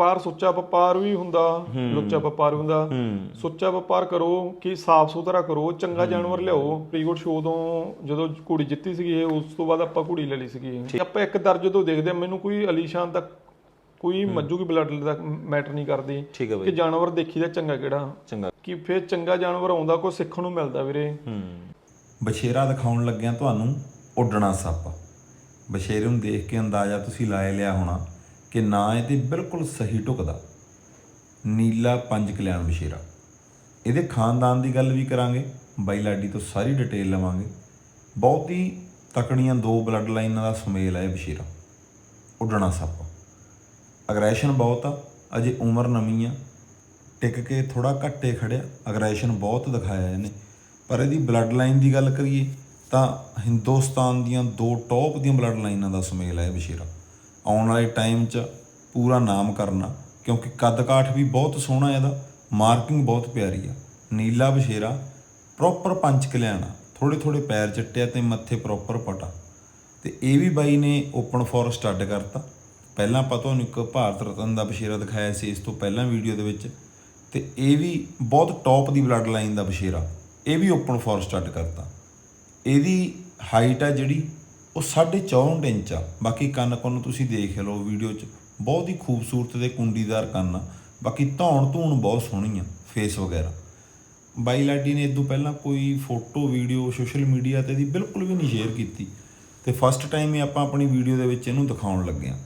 ਵਪਾਰ ਸੁੱਚਾ ਵਪਾਰ ਵੀ ਹੁੰਦਾ ਲੁੱਚਾ ਵਪਾਰ ਹੁੰਦਾ। ਸੁੱਚਾ ਵਪਾਰ ਕਰੋ ਕਿ ਸਾਫ਼ ਸੁਥਰਾ ਕਰੋ ਚੰਗਾ ਜਾਨਵਰ ਲਿਆਓ। ਪ੍ਰੀਗੋਡ ਸ਼ੋ ਤੋਂ ਜਦੋਂ ਕੁੜੀ ਜਿੱਤੀ ਸੀਗੀ ਇਹ ਉਸ ਤੋਂ ਬਾਅਦ ਆਪਾਂ ਕੁੜੀ ਲੈ ਲਈ ਸੀਗੀ। ਆਪਾਂ ਇੱਕ ਦਰਜੇ ਤੋਂ ਦੇਖਦੇ ਮੈਨੂੰ ਕੋਈ ਅਲੀਸ਼ਾਨ ਤੱਕ ਕੋਈ ਮੱਜੂ ਕੀ ਬਲੱਡ ਦਾ ਮੈਟਰ ਨਹੀਂ ਕਰਦੀ ਕਿ ਜਾਨਵਰ ਦੇਖੀਦਾ ਚੰਗਾ ਕਿਹੜਾ। ਚੰਗਾ। ਕਿ ਫਿਰ ਚੰਗਾ ਜਾਨਵਰ ਆਉਂਦਾ ਕੋਈ ਸਿੱਖਣ ਨੂੰ ਮਿਲਦਾ ਵੀਰੇ। ਹੂੰ। ਬਸ਼ੇਰਾ ਦਿਖਾਉਣ ਲੱਗਿਆ ਤੁਹਾਨੂੰ ਉੱਡਣਾ ਸੱਪ। ਬਸ਼ੇਰੇ ਨੂੰ ਦੇਖ ਕੇ ਅੰਦਾਜ਼ਾ ਤੁਸੀਂ ਲਾਏ ਲਿਆ ਹੋਣਾ। ਕਿ ਨਾ ਇਹ ਤੇ ਬਿਲਕੁਲ ਸਹੀ ਢੁਕਦਾ। ਨੀਲਾ ਪੰਜ ਕਲਿਆਣ ਬਸ਼ੇਰਾ ਇਹਦੇ ਖਾਨਦਾਨ ਦੀ ਗੱਲ ਵੀ ਕਰਾਂਗੇ, ਬਾਈ ਲਾਡੀ ਤੋਂ ਸਾਰੀ ਡਿਟੇਲ ਲਵਾਂਗੇ। ਬਹੁਤ ਹੀ ਤਕੜੀਆਂ ਦੋ ਬਲੱਡ ਲਾਈਨਾਂ ਦਾ ਸੁਮੇਲ ਹੈ ਇਹ ਬਸ਼ੇਰਾ ਉੱਡਣਾ ਸੱਪ। ਅਗਰੈਸ਼ਨ ਬਹੁਤ ਆ, ਅਜੇ ਉਮਰ ਨਵੀਂ ਆ। ਟਿਕ ਕੇ ਥੋੜਾ ਘੱਟੇ ਖੜਿਆ ਅਗਰੈਸ਼ਨ ਬਹੁਤ ਦਿਖਾਇਆ ਇਹਨੇ। ਪਰ ਇਹਦੀ ਬਲੱਡ ਲਾਈਨ ਦੀ ਗੱਲ ਕਰੀਏ ਤਾਂ ਹਿੰਦੁਸਤਾਨ ਦੀਆਂ ਦੋ ਟੌਪ ਦੀਆਂ ਬਲੱਡ ਲਾਈਨਾਂ ਦਾ ਸੁਮੇਲ ਹੈ ਇਹ ਆਉਣ ਵਾਲੇ ਟਾਈਮ 'ਚ ਪੂਰਾ ਨਾਮ ਕਰਨਾ, ਕਿਉਂਕਿ ਕੱਦ ਕਾਠ ਵੀ ਬਹੁਤ ਸੋਹਣਾ ਇਹਦਾ ਮਾਰਕਿੰਗ ਬਹੁਤ ਪਿਆਰੀ ਆ। ਨੀਲਾ ਬਸ਼ੇਰਾ ਪ੍ਰੋਪਰ ਪੰਚ ਕਲਿਆਣਾ ਥੋੜੇ ਥੋੜੇ ਪੈਰ ਚਿੱਟਿਆ ਤੇ ਮੱਥੇ ਪ੍ਰੋਪਰ ਪਟਾ। ਤੇ ਇਹ ਵੀ ਬਾਈ ਨੇ ਓਪਨ ਫੋਰ ਸਟੱਡ ਕਰਤਾ। ਪਹਿਲਾਂ ਆਪਾਂ ਤੁਹਾਨੂੰ ਇੱਕ ਭਾਰਤ ਰਤਨ ਦਾ ਬਸ਼ੇਰਾ ਦਿਖਾਇਆ ਸੀ, ਇਸ ਤੋਂ ਪਹਿਲਾਂ ਵੀਡੀਓ ਦੇ ਵਿੱਚ। ਤੇ ਇਹ ਵੀ ਬਹੁਤ ਟੌਪ ਦੀ ਬਲੱਡ ਲਾਈਨ ਦਾ ਬਸ਼ੇਰਾ ਇਹ ਵੀ ਓਪਨ ਫੋਰ ਸਟੱਡ ਕਰਤਾ। ਇਹਦੀ ਹਾਈਟ ਆ ਜਿਹੜੀ ਉਹ 4.5 ਇੰਚ ਆ। ਬਾਕੀ ਕੰਨ ਕੰਨ ਤੁਸੀਂ ਦੇਖ ਲਓ ਵੀਡੀਓ 'ਚ। ਬਹੁਤ ਹੀ ਖੂਬਸੂਰਤ ਤੇ ਕੁੰਡੀਦਾਰ ਕੰਨ ਆ। ਬਾਕੀ ਧੌਣ ਧੂਣ ਬਹੁਤ ਸੋਹਣੀ ਆ ਫੇਸ ਵਗੈਰਾ। ਬਾਈ ਲਾਡੀ ਨੇ ਇਦੋਂ ਪਹਿਲਾਂ ਕੋਈ ਫੋਟੋ, ਵੀਡੀਓ ਸੋਸ਼ਲ ਮੀਡੀਆ ਤੇ ਦੀ ਬਿਲਕੁਲ ਵੀ ਨਹੀਂ ਸ਼ੇਅਰ ਕੀਤੀ। ਤੇ ਫਸਟ ਟਾਈਮ ਹੀ ਆਪਾਂ ਆਪਣੀ ਵੀਡੀਓ ਦੇ ਵਿੱਚ ਇਹਨੂੰ ਦਿਖਾਉਣ ਲੱਗੇ ਆ।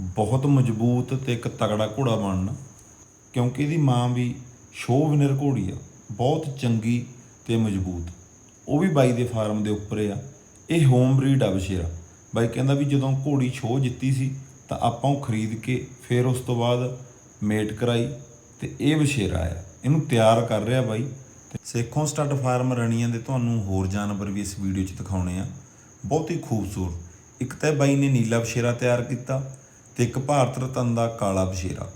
ਬਹੁਤ ਮਜ਼ਬੂਤ ਤੇ ਇੱਕ ਤਗੜਾ ਘੋੜਾ ਬਣਨਾ। ਕਿਉਂਕਿ ਇਹਦੀ ਮਾਂ ਵੀ ਸ਼ੋਅ ਵਿਨਰ ਘੋੜੀ ਆ। ਬਹੁਤ ਚੰਗੀ ਤੇ ਮਜ਼ਬੂਤ। ਉਹ ਵੀ ਬਾਈ ਦੇ ਫਾਰਮ ਦੇ ਉੱਪਰ ਆ। ਇਹ ਹੋਮ ਬਰੀਡ ਆ ਬਸ਼ੇਰਾ। ਬਾਈ ਕਹਿੰਦਾ ਵੀ ਜਦੋਂ ਘੋੜੀ ਛੋ ਜਿੱਤੀ ਸੀ, ਤਾਂ ਆਪਾਂ ਉਹ ਖਰੀਦ ਕੇ ਫਿਰ ਉਸ ਤੋਂ ਬਾਅਦ ਮੇਟ ਕਰਾਈ ਤੇ ਇਹ ਬਸ਼ੇਰਾ ਆ ਇਹਨੂੰ ਤਿਆਰ ਕਰ ਰਿਹਾ ਬਾਈ। ਤੇ ਸੇਖੋਂ ਸਟੱਡ ਫਾਰਮ ਰਣੀਆਂ ਦੇ ਤੁਹਾਨੂੰ ਹੋਰ ਜਾਨਵਰ ਵੀ ਇਸ ਵੀਡੀਓ 'ਚ ਦਿਖਾਉਣੇ ਆ। ਬਹੁਤ ਹੀ ਖੂਬਸੂਰਤ। ਇੱਕ ਤਾਂ ਬਾਈ ਨੇ ਨੀਲਾ ਬਸ਼ੇਰਾ ਤਿਆਰ ਕੀਤਾ ਤੇ ਇੱਕ ਭਾਰਤ ਰਤਨ ਦਾ ਕਾਲਾ ਬਸ਼ੇਰਾ।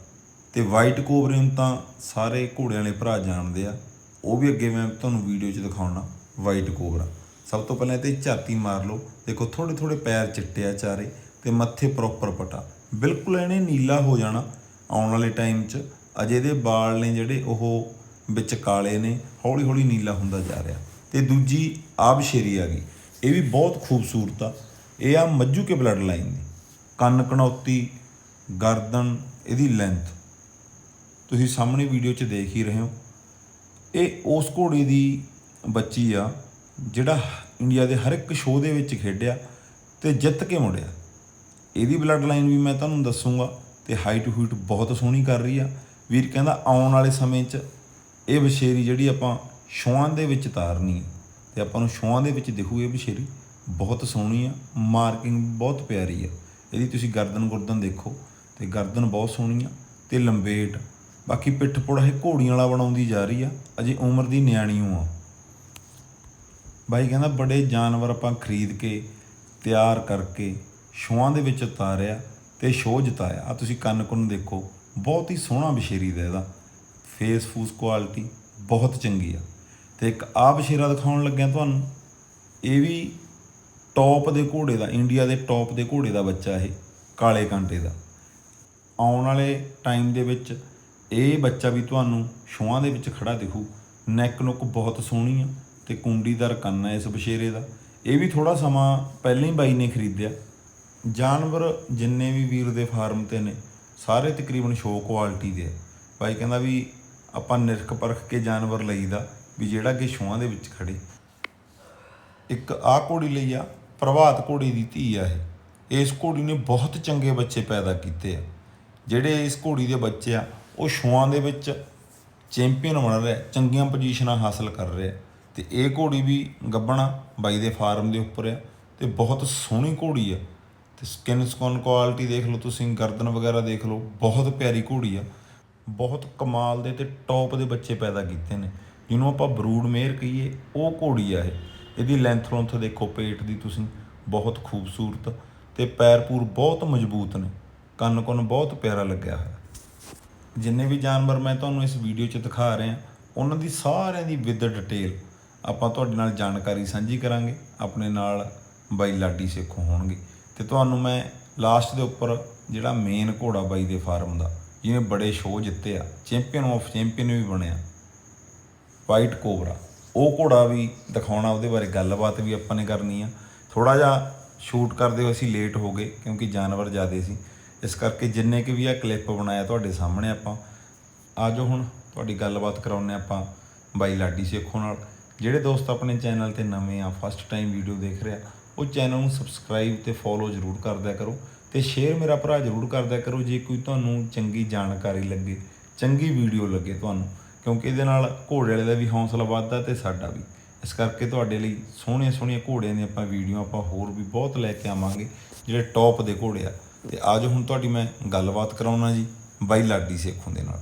ਤੇ ਵਾਈਟ ਕੋਬਰੇ ਨੂੰ ਤਾਂ ਸਾਰੇ ਘੋੜਿਆਂ ਵਾਲੇ ਭਰਾ ਜਾਣਦੇ ਆ। ਉਹ ਵੀ ਅੱਗੇ ਮੈਂ ਤੁਹਾਨੂੰ ਵੀਡੀਓ 'ਚ ਦਿਖਾਉਣਾ ਵਾਈਟ ਕੋਬਰਾ ਸਭ ਤੋਂ ਪਹਿਲਾਂ ਤੇ ਝਾਤੀ ਮਾਰ ਲਓ। ਦੇਖੋ ਥੋੜੇ ਥੋੜੇ ਪੈਰ ਚਿੱਟੇ ਆ ਚਾਰੇ ਤੇ ਮੱਥੇ ਪ੍ਰੋਪਰ ਪਟਾ। ਬਿਲਕੁਲ ਇਹਨੇ ਨੀਲਾ ਹੋ ਜਾਣਾ ਆਉਣ ਵਾਲੇ ਟਾਈਮ 'ਚ। ਅਜੇ ਦੇ ਵਾਲ ਨੇ ਜਿਹੜੇ ਉਹ ਵਿੱਚ ਕਾਲੇ ਨੇ ਹੌਲੀ ਹੌਲੀ ਨੀਲਾ ਹੁੰਦਾ ਜਾ ਰਿਹਾ। ਤੇ ਦੂਜੀ ਆਬਸ਼ੇਰੀ ਆ ਗਈ। ਇਹ ਵੀ ਬਹੁਤ ਖੂਬਸੂਰਤ ਆ। ਇਹ ਆ ਮੱਜੂ ਕੇ ਬਲੱਡ ਲਾਈਨ ਦੀ। ਕੰਨ ਕਣੌਤੀ, ਗਰਦਨ, ਇਹਦੀ ਲੈਂਥ ਤੁਸੀਂ ਸਾਹਮਣੇ ਵੀਡੀਓ 'ਚ ਦੇਖ ਹੀ ਰਹੇ ਹੋ। ਇਹ ਉਸ ਘੋੜੇ ਦੀ ਬੱਚੀ ਆ, ਜਿਹੜਾ ਇੰਡੀਆ ਦੇ ਹਰ ਇੱਕ ਸ਼ੋਅ ਦੇ ਵਿੱਚ ਖੇਡਿਆ ਤੇ ਜਿੱਤ ਕੇ ਮੁੜਿਆ। ਇਹਦੀ ਬਲੱਡ ਲਾਈਨ ਵੀ ਮੈਂ ਤੁਹਾਨੂੰ ਦੱਸੂਗਾ ਤੇ ਹਾਈਟ ਹੂਟ ਬਹੁਤ ਸੋਹਣੀ ਕਰ ਰਹੀ ਆ। ਵੀਰ ਕਹਿੰਦਾ ਆਉਣ ਵਾਲੇ ਸਮੇਂ 'ਚ ਇਹ ਬਸ਼ੇਰੀ ਜਿਹੜੀ ਆਪਾਂ ਸ਼ੋਆਂ ਦੇ ਵਿੱਚ ਤਾਰਨੀ ਹੈ ਤੇ ਆਪਾਂ ਨੂੰ ਸ਼ੋਆਂ ਦੇ ਵਿੱਚ ਦਿਖੂ ਇਹ ਬਸ਼ੇਰੀ ਬਹੁਤ ਸੋਹਣੀ ਆ ਮਾਰਕਿੰਗ ਬਹੁਤ ਪਿਆਰੀ ਆ। ਇਹਦੀ ਤੁਸੀਂ ਗਰਦਨ ਗੁਰਦਨ ਦੇਖੋ ਤੇ ਗਰਦਨ ਬਹੁਤ ਸੋਹਣੀ ਆ ਤੇ ਲੰਬੇਟ। ਬਾਕੀ ਪਿੱਠ ਪੁੜਾ ਇਹ ਘੋੜੀਆਂ ਵਾਲਾ ਬਣਾਉਂਦੀ ਜਾ ਰਹੀ ਆ। ਅਜੇ ਉਮਰ ਦੀ ਨਿਆਣੀ ਆ। ਬਾਈ ਕਹਿੰਦਾ ਬੜੇ ਜਾਨਵਰ ਆਪਾਂ ਖਰੀਦ ਕੇ, ਤਿਆਰ ਕਰਕੇ ਸ਼ੋਆਂ ਦੇ ਵਿੱਚ ਉਤਾਰਿਆ ਤੇ ਸ਼ੋਅ ਜਿਤਾਇਆ। ਆ ਤੁਸੀਂ ਕੰਨ ਕੁੰਨ ਦੇਖੋ, ਬਹੁਤ ਹੀ ਸੋਹਣਾ ਬਸ਼ੇਰੀ ਦਾ ਇਹਦਾ। ਫੇਸ ਫੂਸ ਕੁਆਲਿਟੀ ਬਹੁਤ ਚੰਗੀ ਆ। ਤੇ ਇੱਕ ਆ ਬਸ਼ੇਰਾ ਦਿਖਾਉਣ ਲੱਗਿਆ ਤੁਹਾਨੂੰ। ਇਹ ਵੀ ਟੌਪ ਦੇ ਘੋੜੇ ਦਾ ਇੰਡੀਆ ਦੇ ਟੌਪ ਦੇ ਘੋੜੇ ਦਾ ਬੱਚਾ ਇਹ, ਕਾਲੇ ਕਾਂਟੇ ਦਾ। ਆਉਣ ਵਾਲੇ ਟਾਈਮ ਦੇ ਵਿੱਚ ਇਹ ਬੱਚਾ ਵੀ ਤੁਹਾਨੂੰ ਸ਼ੋਆਂ ਦੇ ਵਿੱਚ ਖੜਾ ਦਿਖੂ। ਨੈਕ ਨੁੱਕ ਬਹੁਤ ਸੋਹਣੀ ਆ। ਤੇ ਕੁੰਡੀਦਾਰ ਕੰਨ ਹੈ ਇਸ ਬਸ਼ੇਰੇ ਦਾ। ਇਹ ਵੀ ਥੋੜਾ ਸਮਾਂ ਪਹਿਲਾਂ ਹੀ ਬਾਈ ਨੇ ਖਰੀਦਿਆ। ਜਾਨਵਰ ਜਿੰਨੇ ਵੀ ਵੀਰ ਦੇ ਫਾਰਮ ਤੇ ਨੇ, ਸਾਰੇ ਤਕਰੀਬਨ ਸ਼ੋ ਕੁਆਲਿਟੀ ਦੇ ਆ। ਬਾਈ ਕਹਿੰਦਾ ਵੀ ਆਪਾਂ ਨਿਰਖ ਪਰਖ ਕੇ ਜਾਨਵਰ ਲਈਦਾ, ਵੀ ਜਿਹੜਾ ਕਿ ਸ਼ੋਆਂ ਦੇ ਵਿੱਚ ਖੜੇ। ਇੱਕ ਆਹ ਘੋੜੀ ਲਈ ਆ, ਪ੍ਰਭਾਤ ਘੋੜੀ ਦੀ ਧੀ ਆ ਇਹ। ਇਸ ਘੋੜੀ ਨੇ ਬਹੁਤ ਚੰਗੇ ਬੱਚੇ ਪੈਦਾ ਕੀਤੇ ਆ। ਜਿਹੜੇ ਇਸ ਘੋੜੀ ਦੇ ਬੱਚੇ ਆ, ਉਹ ਸ਼ੋਆਂ ਦੇ ਵਿੱਚ ਚੈਂਪੀਅਨ ਬਣ ਰਿਹਾ ਚੰਗੀਆਂ ਪੋਜੀਸ਼ਨਾਂ ਹਾਸਲ ਕਰ ਰਿਹਾ ਤੇ ਇਹ ਘੋੜੀ ਵੀ ਗੱਬਣਾ ਬਾਈ ਦੇ ਫਾਰਮ ਦੇ ਉੱਪਰ ਆ ਤੇ ਬਹੁਤ ਸੋਹਣੀ ਘੋੜੀ ਆ ਤੇ ਸਕਿਨ ਸਕਨ ਕੁਆਲਿਟੀ ਦੇਖ ਲਓ ਤੁਸੀਂ, ਗਰਦਨ ਵਗੈਰਾ ਦੇਖ ਲਓ, ਬਹੁਤ ਪਿਆਰੀ ਘੋੜੀ ਆ। ਬਹੁਤ ਕਮਾਲ ਦੇ ਤੇ ਟੌਪ ਦੇ ਬੱਚੇ ਪੈਦਾ ਕੀਤੇ ਨੇ। ਜਿਹਨੂੰ ਆਪਾਂ ਬਰੂਡ ਮੇਅਰ ਕਹੀਏ, ਉਹ ਘੋੜੀ ਆ ਇਹ। ਇਹਦੀ ਲੈਂਥ ਲੌਂਥ ਦੇਖੋ, ਪੇਟ ਦੀ ਤੁਸੀਂ, ਬਹੁਤ ਖੂਬਸੂਰਤ। ਤੇ ਪੈਰ ਪੂਰ ਬਹੁਤ ਮਜ਼ਬੂਤ ਨੇ। ਕੰਨ ਕੁੰਨ ਬਹੁਤ ਪਿਆਰਾ ਲੱਗਿਆ ਹੋਇਆ। ਜਿੰਨੇ ਵੀ ਜਾਨਵਰ ਮੈਂ ਤੁਹਾਨੂੰ ਇਸ ਵੀਡੀਓ 'ਚ ਦਿਖਾ ਰਿਹਾ, ਉਹਨਾਂ ਦੀ ਸਾਰਿਆਂ ਦੀ ਵਿਦ ਡਿਟੇਲ ਆਪਾਂ ਤੁਹਾਡੇ ਨਾਲ ਜਾਣਕਾਰੀ ਸਾਂਝੀ ਕਰਾਂਗੇ, ਆਪਣੇ ਨਾਲ ਬਾਈ ਲਾਡੀ ਸੇਖੋਂ ਹੋਣਗੇ। ਤੇ ਤੁਹਾਨੂੰ ਮੈਂ ਲਾਸਟ ਦੇ ਉੱਪਰ ਜਿਹੜਾ ਮੇਨ ਘੋੜਾ ਬਾਈ ਦੇ ਫਾਰਮ ਦਾ, ਜਿਵੇਂ ਬੜੇ ਸ਼ੋਅ ਜਿੱਤੇ ਆ ਚੈਂਪੀਅਨ ਆਫ ਚੈਂਪੀਅਨ ਵੀ ਬਣਿਆ ਵਾਈਟ ਕੋਬਰਾ ਉਹ ਘੋੜਾ ਵੀ ਦਿਖਾਉਣਾ, ਉਹਦੇ ਬਾਰੇ ਗੱਲਬਾਤ ਵੀ ਆਪਾਂ ਨੇ ਕਰਨੀ ਆ। ਥੋੜਾ ਜਿਹਾ ਸ਼ੂਟ ਕਰਦੇ ਹੋਏ ਅਸੀਂ ਲੇਟ ਹੋ ਗਏ, ਕਿਉਂਕਿ ਜਾਨਵਰ ਜ਼ਿਆਦੇ ਸੀ। ਇਸ ਕਰਕੇ ਜਿੰਨੇ ਕਿ ਵੀ ਆ ਕਲਿੱਪ ਬਣਾਇਆ ਤੁਹਾਡੇ ਸਾਹਮਣੇ ਆਪਾਂ। ਆਜੋ ਹੁਣ, ਤੁਹਾਡੀ ਗੱਲਬਾਤ ਕਰਾਉਂਦੇ ਆਪਾਂ ਬਾਈ ਲਾਡੀ ਸੇਖੋ ਨਾਲ। ਜਿਹੜੇ ਦੋਸਤ ਆਪਣੇ ਚੈਨਲ ਤੇ ਨਵੇਂ ਆ ਫਸਟ ਟਾਈਮ ਵੀਡੀਓ ਦੇਖ ਰਿਹਾ ਉਹ ਚੈਨਲ ਨੂੰ ਸਬਸਕ੍ਰਾਈਬ ਤੇ ਫੋਲੋ ਜ਼ਰੂਰ ਕਰਦਿਆ ਕਰੋ ਤੇ ਸ਼ੇਅਰ ਮੇਰਾ ਭਰਾ ਜ਼ਰੂਰ ਕਰਦਿਆ ਕਰੋ ਜੇ ਕੋਈ ਤੁਹਾਨੂੰ ਚੰਗੀ ਜਾਣਕਾਰੀ ਲੱਗੇ, ਚੰਗੀ ਵੀਡੀਓ ਲੱਗੇ ਤੁਹਾਨੂੰ, ਕਿਉਂਕਿ ਇਹਦੇ ਨਾਲ ਘੋੜੇ ਵਾਲੇ ਦਾ ਵੀ ਹੌਸਲਾ ਵੱਧਦਾ ਤੇ ਸਾਡਾ ਵੀ। ਇਸ ਕਰਕੇ ਤੁਹਾਡੇ ਲਈ ਸੋਹਣੇ ਸੋਹਣੀਆਂ ਘੋੜਿਆਂ ਦੀਆਂ ਆਪਾਂ ਵੀਡੀਓ ਆਪਾਂ ਹੋਰ ਵੀ ਬਹੁਤ ਲੈ ਕੇ ਆਵਾਂਗੇ, ਜਿਹੜੇ ਟੌਪ ਦੇ ਘੋੜੇ ਆ। ਤੇ ਅੱਜ ਹੁਣ ਤੁਹਾਡੀ ਮੈਂ ਗੱਲਬਾਤ ਕਰਾਉਣਾ ਜੀ, ਬਾਈ ਲਾਡੀ ਸੇਖੋਂ ਦੇ ਨਾਲ।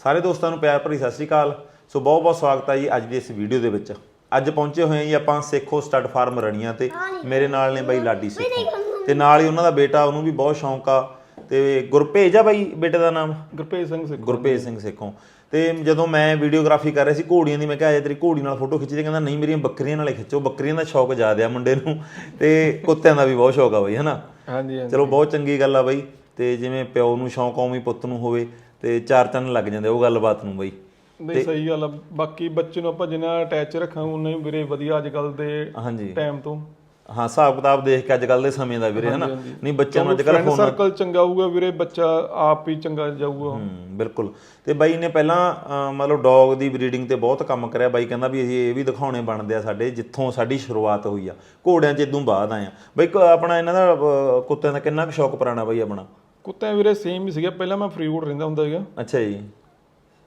ਸਾਰੇ ਦੋਸਤਾਂ ਨੂੰ ਪਿਆਰ ਭਰੀ ਸਤਿ ਸ੍ਰੀ ਅਕਾਲ। ਸੋ ਬਹੁਤ ਬਹੁਤ ਸਵਾਗਤ ਹੈ ਜੀ ਅੱਜ ਦੀ ਇਸ ਵੀਡੀਓ ਦੇ ਵਿੱਚ। ਅੱਜ ਪਹੁੰਚੇ ਹੋਏ ਹਾਂ ਜੀ ਆਪਾਂ ਸੇਖੋ ਸਟੱਡ ਫਾਰਮ ਰਣੀਆਂ ਤੇ। ਮੇਰੇ ਨਾਲ ਨੇ ਬਾਈ ਲਾਡੀ ਸੇਖੋ। ਤੇ ਨਾਲ ਹੀ ਉਹਨਾਂ ਦਾ ਬੇਟਾ ਉਹਨੂੰ ਵੀ ਬਹੁਤ ਸ਼ੌਂਕ ਆ। ਤੇ ਗੁਰਭੇਜ ਆ ਬਾਈ ਬੇਟੇ ਦਾ ਨਾਮ? ਗੁਰਪ੍ਰੀਤ ਸਿੰਘ ਸਿੱਖ। ਗੁਰਭੇਜ ਸਿੰਘ ਸੇਖੋਂ। ਤੇ ਜਦੋਂ ਮੈਂ ਵੀਡੀਓਗ੍ਰਾਫੀ ਕਰ ਰਿਹਾ ਸੀ ਘੋੜੀਆਂ ਦੀ ਮੈਂ ਕਿਹਾ ਜੇ ਤੇਰੀ ਘੋੜੀ ਨਾਲ ਫੋਟੋ ਖਿੱਚੀ ਤੇ ਕਹਿੰਦਾ ਨਹੀਂ ਮੇਰੀਆਂ ਬੱਕਰੀਆਂ ਨਾਲੇ ਖਿੱਚੋ। ਬੱਕਰੀਆਂ ਦਾ ਸ਼ੌਕ ਜ਼ਿਆਦਾ ਆ ਮੁੰਡੇ ਨੂੰ। ਤੇ ਕੁੱਤਿਆਂ ਦਾ ਵੀ ਬਹੁਤ ਸ਼ੌਕ ਆ ਬਾਈ ਹਨਾ? ਹਾਂਜੀ ਹਾਂਜੀ। ਚਲੋ ਬਹੁਤ ਚੰਗੀ ਗੱਲ ਆ ਬਾਈ। ਤੇ ਜਿਵੇਂ ਪਿਓ ਨੂੰ ਸ਼ੌਂਕ ਉਵੇਂ ਹੀ ਪੁੱਤ ਨੂੰ ਹੋਵੇ। ਤੇ ਚਾਰ ਚੰਨ ਲੱਗ ਜਾਂਦੇ ਉਹ ਗੱਲਬਾਤ ਨੂੰ ਬਾਈ। ਨਹੀਂ ਸਹੀ ਗੱਲ ਆ ਬਾਕੀ ਬੱਚੇ ਨੂੰ ਆਪਾਂ ਜਿੰਨਾ ਅਟੈਚ ਰੱਖਾਂ ਉਨਾ ਹੀ ਵੀਰੇ ਵਧੀਆ ਅੱਜ ਕੱਲ ਦੇ ਹਾਂਜੀ। ਟਾਈਮ ਤੋਂ। ਹਾਂ ਹਿਸਾਬ ਕਿਤਾਬ ਦੇਖ ਕੇ ਅੱਜ ਕੱਲ ਦੇ ਸਮੇਂ ਦਾ ਵੀਰੇ ਹਨਾ? ਨਹੀਂ ਬੱਚਿਆਂ ਨੂੰ ਅੱਜ ਕੱਲ ਫਰੈਂਡ ਸਰਕਲ ਚੰਗਾ ਹੋਊਗਾ ਵੀਰੇ ਬੱਚਾ ਆਪ ਹੀ ਚੰਗਾ ਜਾਊਗਾ। ਹੂੰ ਬਿਲਕੁਲ। ਤੇ ਬਾਈ ਨੇ ਪਹਿਲਾਂ ਮਤਲਬ ਡੌਗ ਦੀ ਬਰੀਡਿੰਗ ਤੇ ਬਹੁਤ ਕੰਮ ਕਰਿਆ। ਬਾਈ ਕਹਿੰਦਾ ਵੀ ਅਸੀਂ ਇਹ ਵੀ ਦਿਖਾਉਣੇ ਬਣਦੇ ਆ ਸਾਡੇ ਜਿੱਥੋਂ ਸਾਡੀ ਸ਼ੁਰੂਆਤ ਹੋਈ ਆ। ਘੋੜਿਆਂ 'ਚ ਇਦੋਂ ਬਾਅਦ ਆਏ ਆ। ਬਾਈ ਆਪਣਾ ਇਹਨਾਂ ਦਾ ਕੁੱਤਿਆਂ ਦਾ ਕਿੰਨਾ ਕੁ ਸ਼ੌਕ ਪੁਰਾਣਾ ਬਾਈ ਆਪਣਾ? ਕੁੱਤੇ ਵੀਰੇ ਸੇਮ ਹੀ ਸੀਗਾ। ਪਹਿਲਾਂ ਮੈਂ ਫਰੀਵੁੱਡ ਰਹਿੰਦਾ ਹੁੰਦਾ ਸੀਗਾ। ਅੱਛਾ ਜੀ।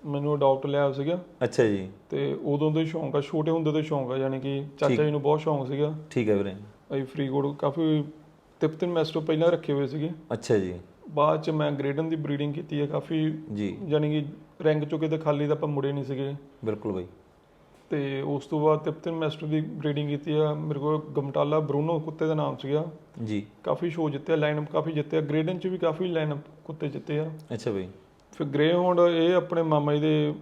ਮੈਨੂੰ ਅਡਾਪਟ ਲਿਆ ਹੋਇਆ ਸੀਗਾ। ਅੱਛਾ ਜੀ। ਤੇ ਉਦੋਂ ਹੀ ਸ਼ੌਂਕ ਆ ਛੋਟੇ ਹੁੰਦੇ ਤੋਂ ਸ਼ੌਂਕ ਆ ਯਾਨੀ ਕਿ ਚਾਚਾ ਜੀ ਨੂੰ ਬਹੁਤ ਸ਼ੌਂਕ ਸੀਗਾ। ਠੀਕ ਹੈ ਵੀਰੇ। ਅਸੀਂ ਫਰੀਗੋਡ ਕਾਫੀ ਤਿਪਤਨ ਮੈਸ ਤੋਂ ਪਹਿਲਾਂ ਰੱਖੇ ਹੋਏ ਸੀਗੇ। ਅੱਛਾ ਜੀ। ਬਾਅਦ ਚ ਮੈਂ ਗ੍ਰੇਡਨ ਦੀ ਬਰੀਡਿੰਗ ਕੀਤੀ ਹੈ ਕਾਫੀ ਜੀ। ਯਾਨੀ ਕਿ ਰੈਂਕ ਚੁੱਕੇ ਤੇ ਖਾਲੀ ਤਾਂ ਆਪਾਂ ਮੁੜੇ ਨਹੀਂ ਸੀਗੇ। ਬਿਲਕੁਲ ਬਾਈ। ਤੇ ਉਸ ਤੋਂ ਬਾਅਦ ਤਿਪਤਨ ਮੈਸਟਰ ਦੀ ਬਰੀਡਿੰਗ ਕੀਤੀ ਆ ਮੇਰੇ ਕੋਲ ਗਮਟਾਲਾ ਬਰੂਨੋ ਕੁੱਤੇ ਦਾ ਨਾਮ ਸੀਗਾ। ਜੀ। ਕਾਫੀ ਸ਼ੋਅ ਜਿੱਤੇ ਲਾਈਨਅਪ ਕਾਫੀ ਜਿੱਤੇ ਗ੍ਰੇਡਨ ਚ ਵੀ ਕਾਫੀ ਲਾਈਨਅਪ ਕੁੱਤੇ ਜਿੱਤੇ ਆ। ਅੱਛਾ ਬਾਈ। ਫਿਰ ਗ੍ਰੇ ਹੋਂਡ ਇਹ ਆਪਣੇ ਮਾਮਾ ਜੀ ਦੇ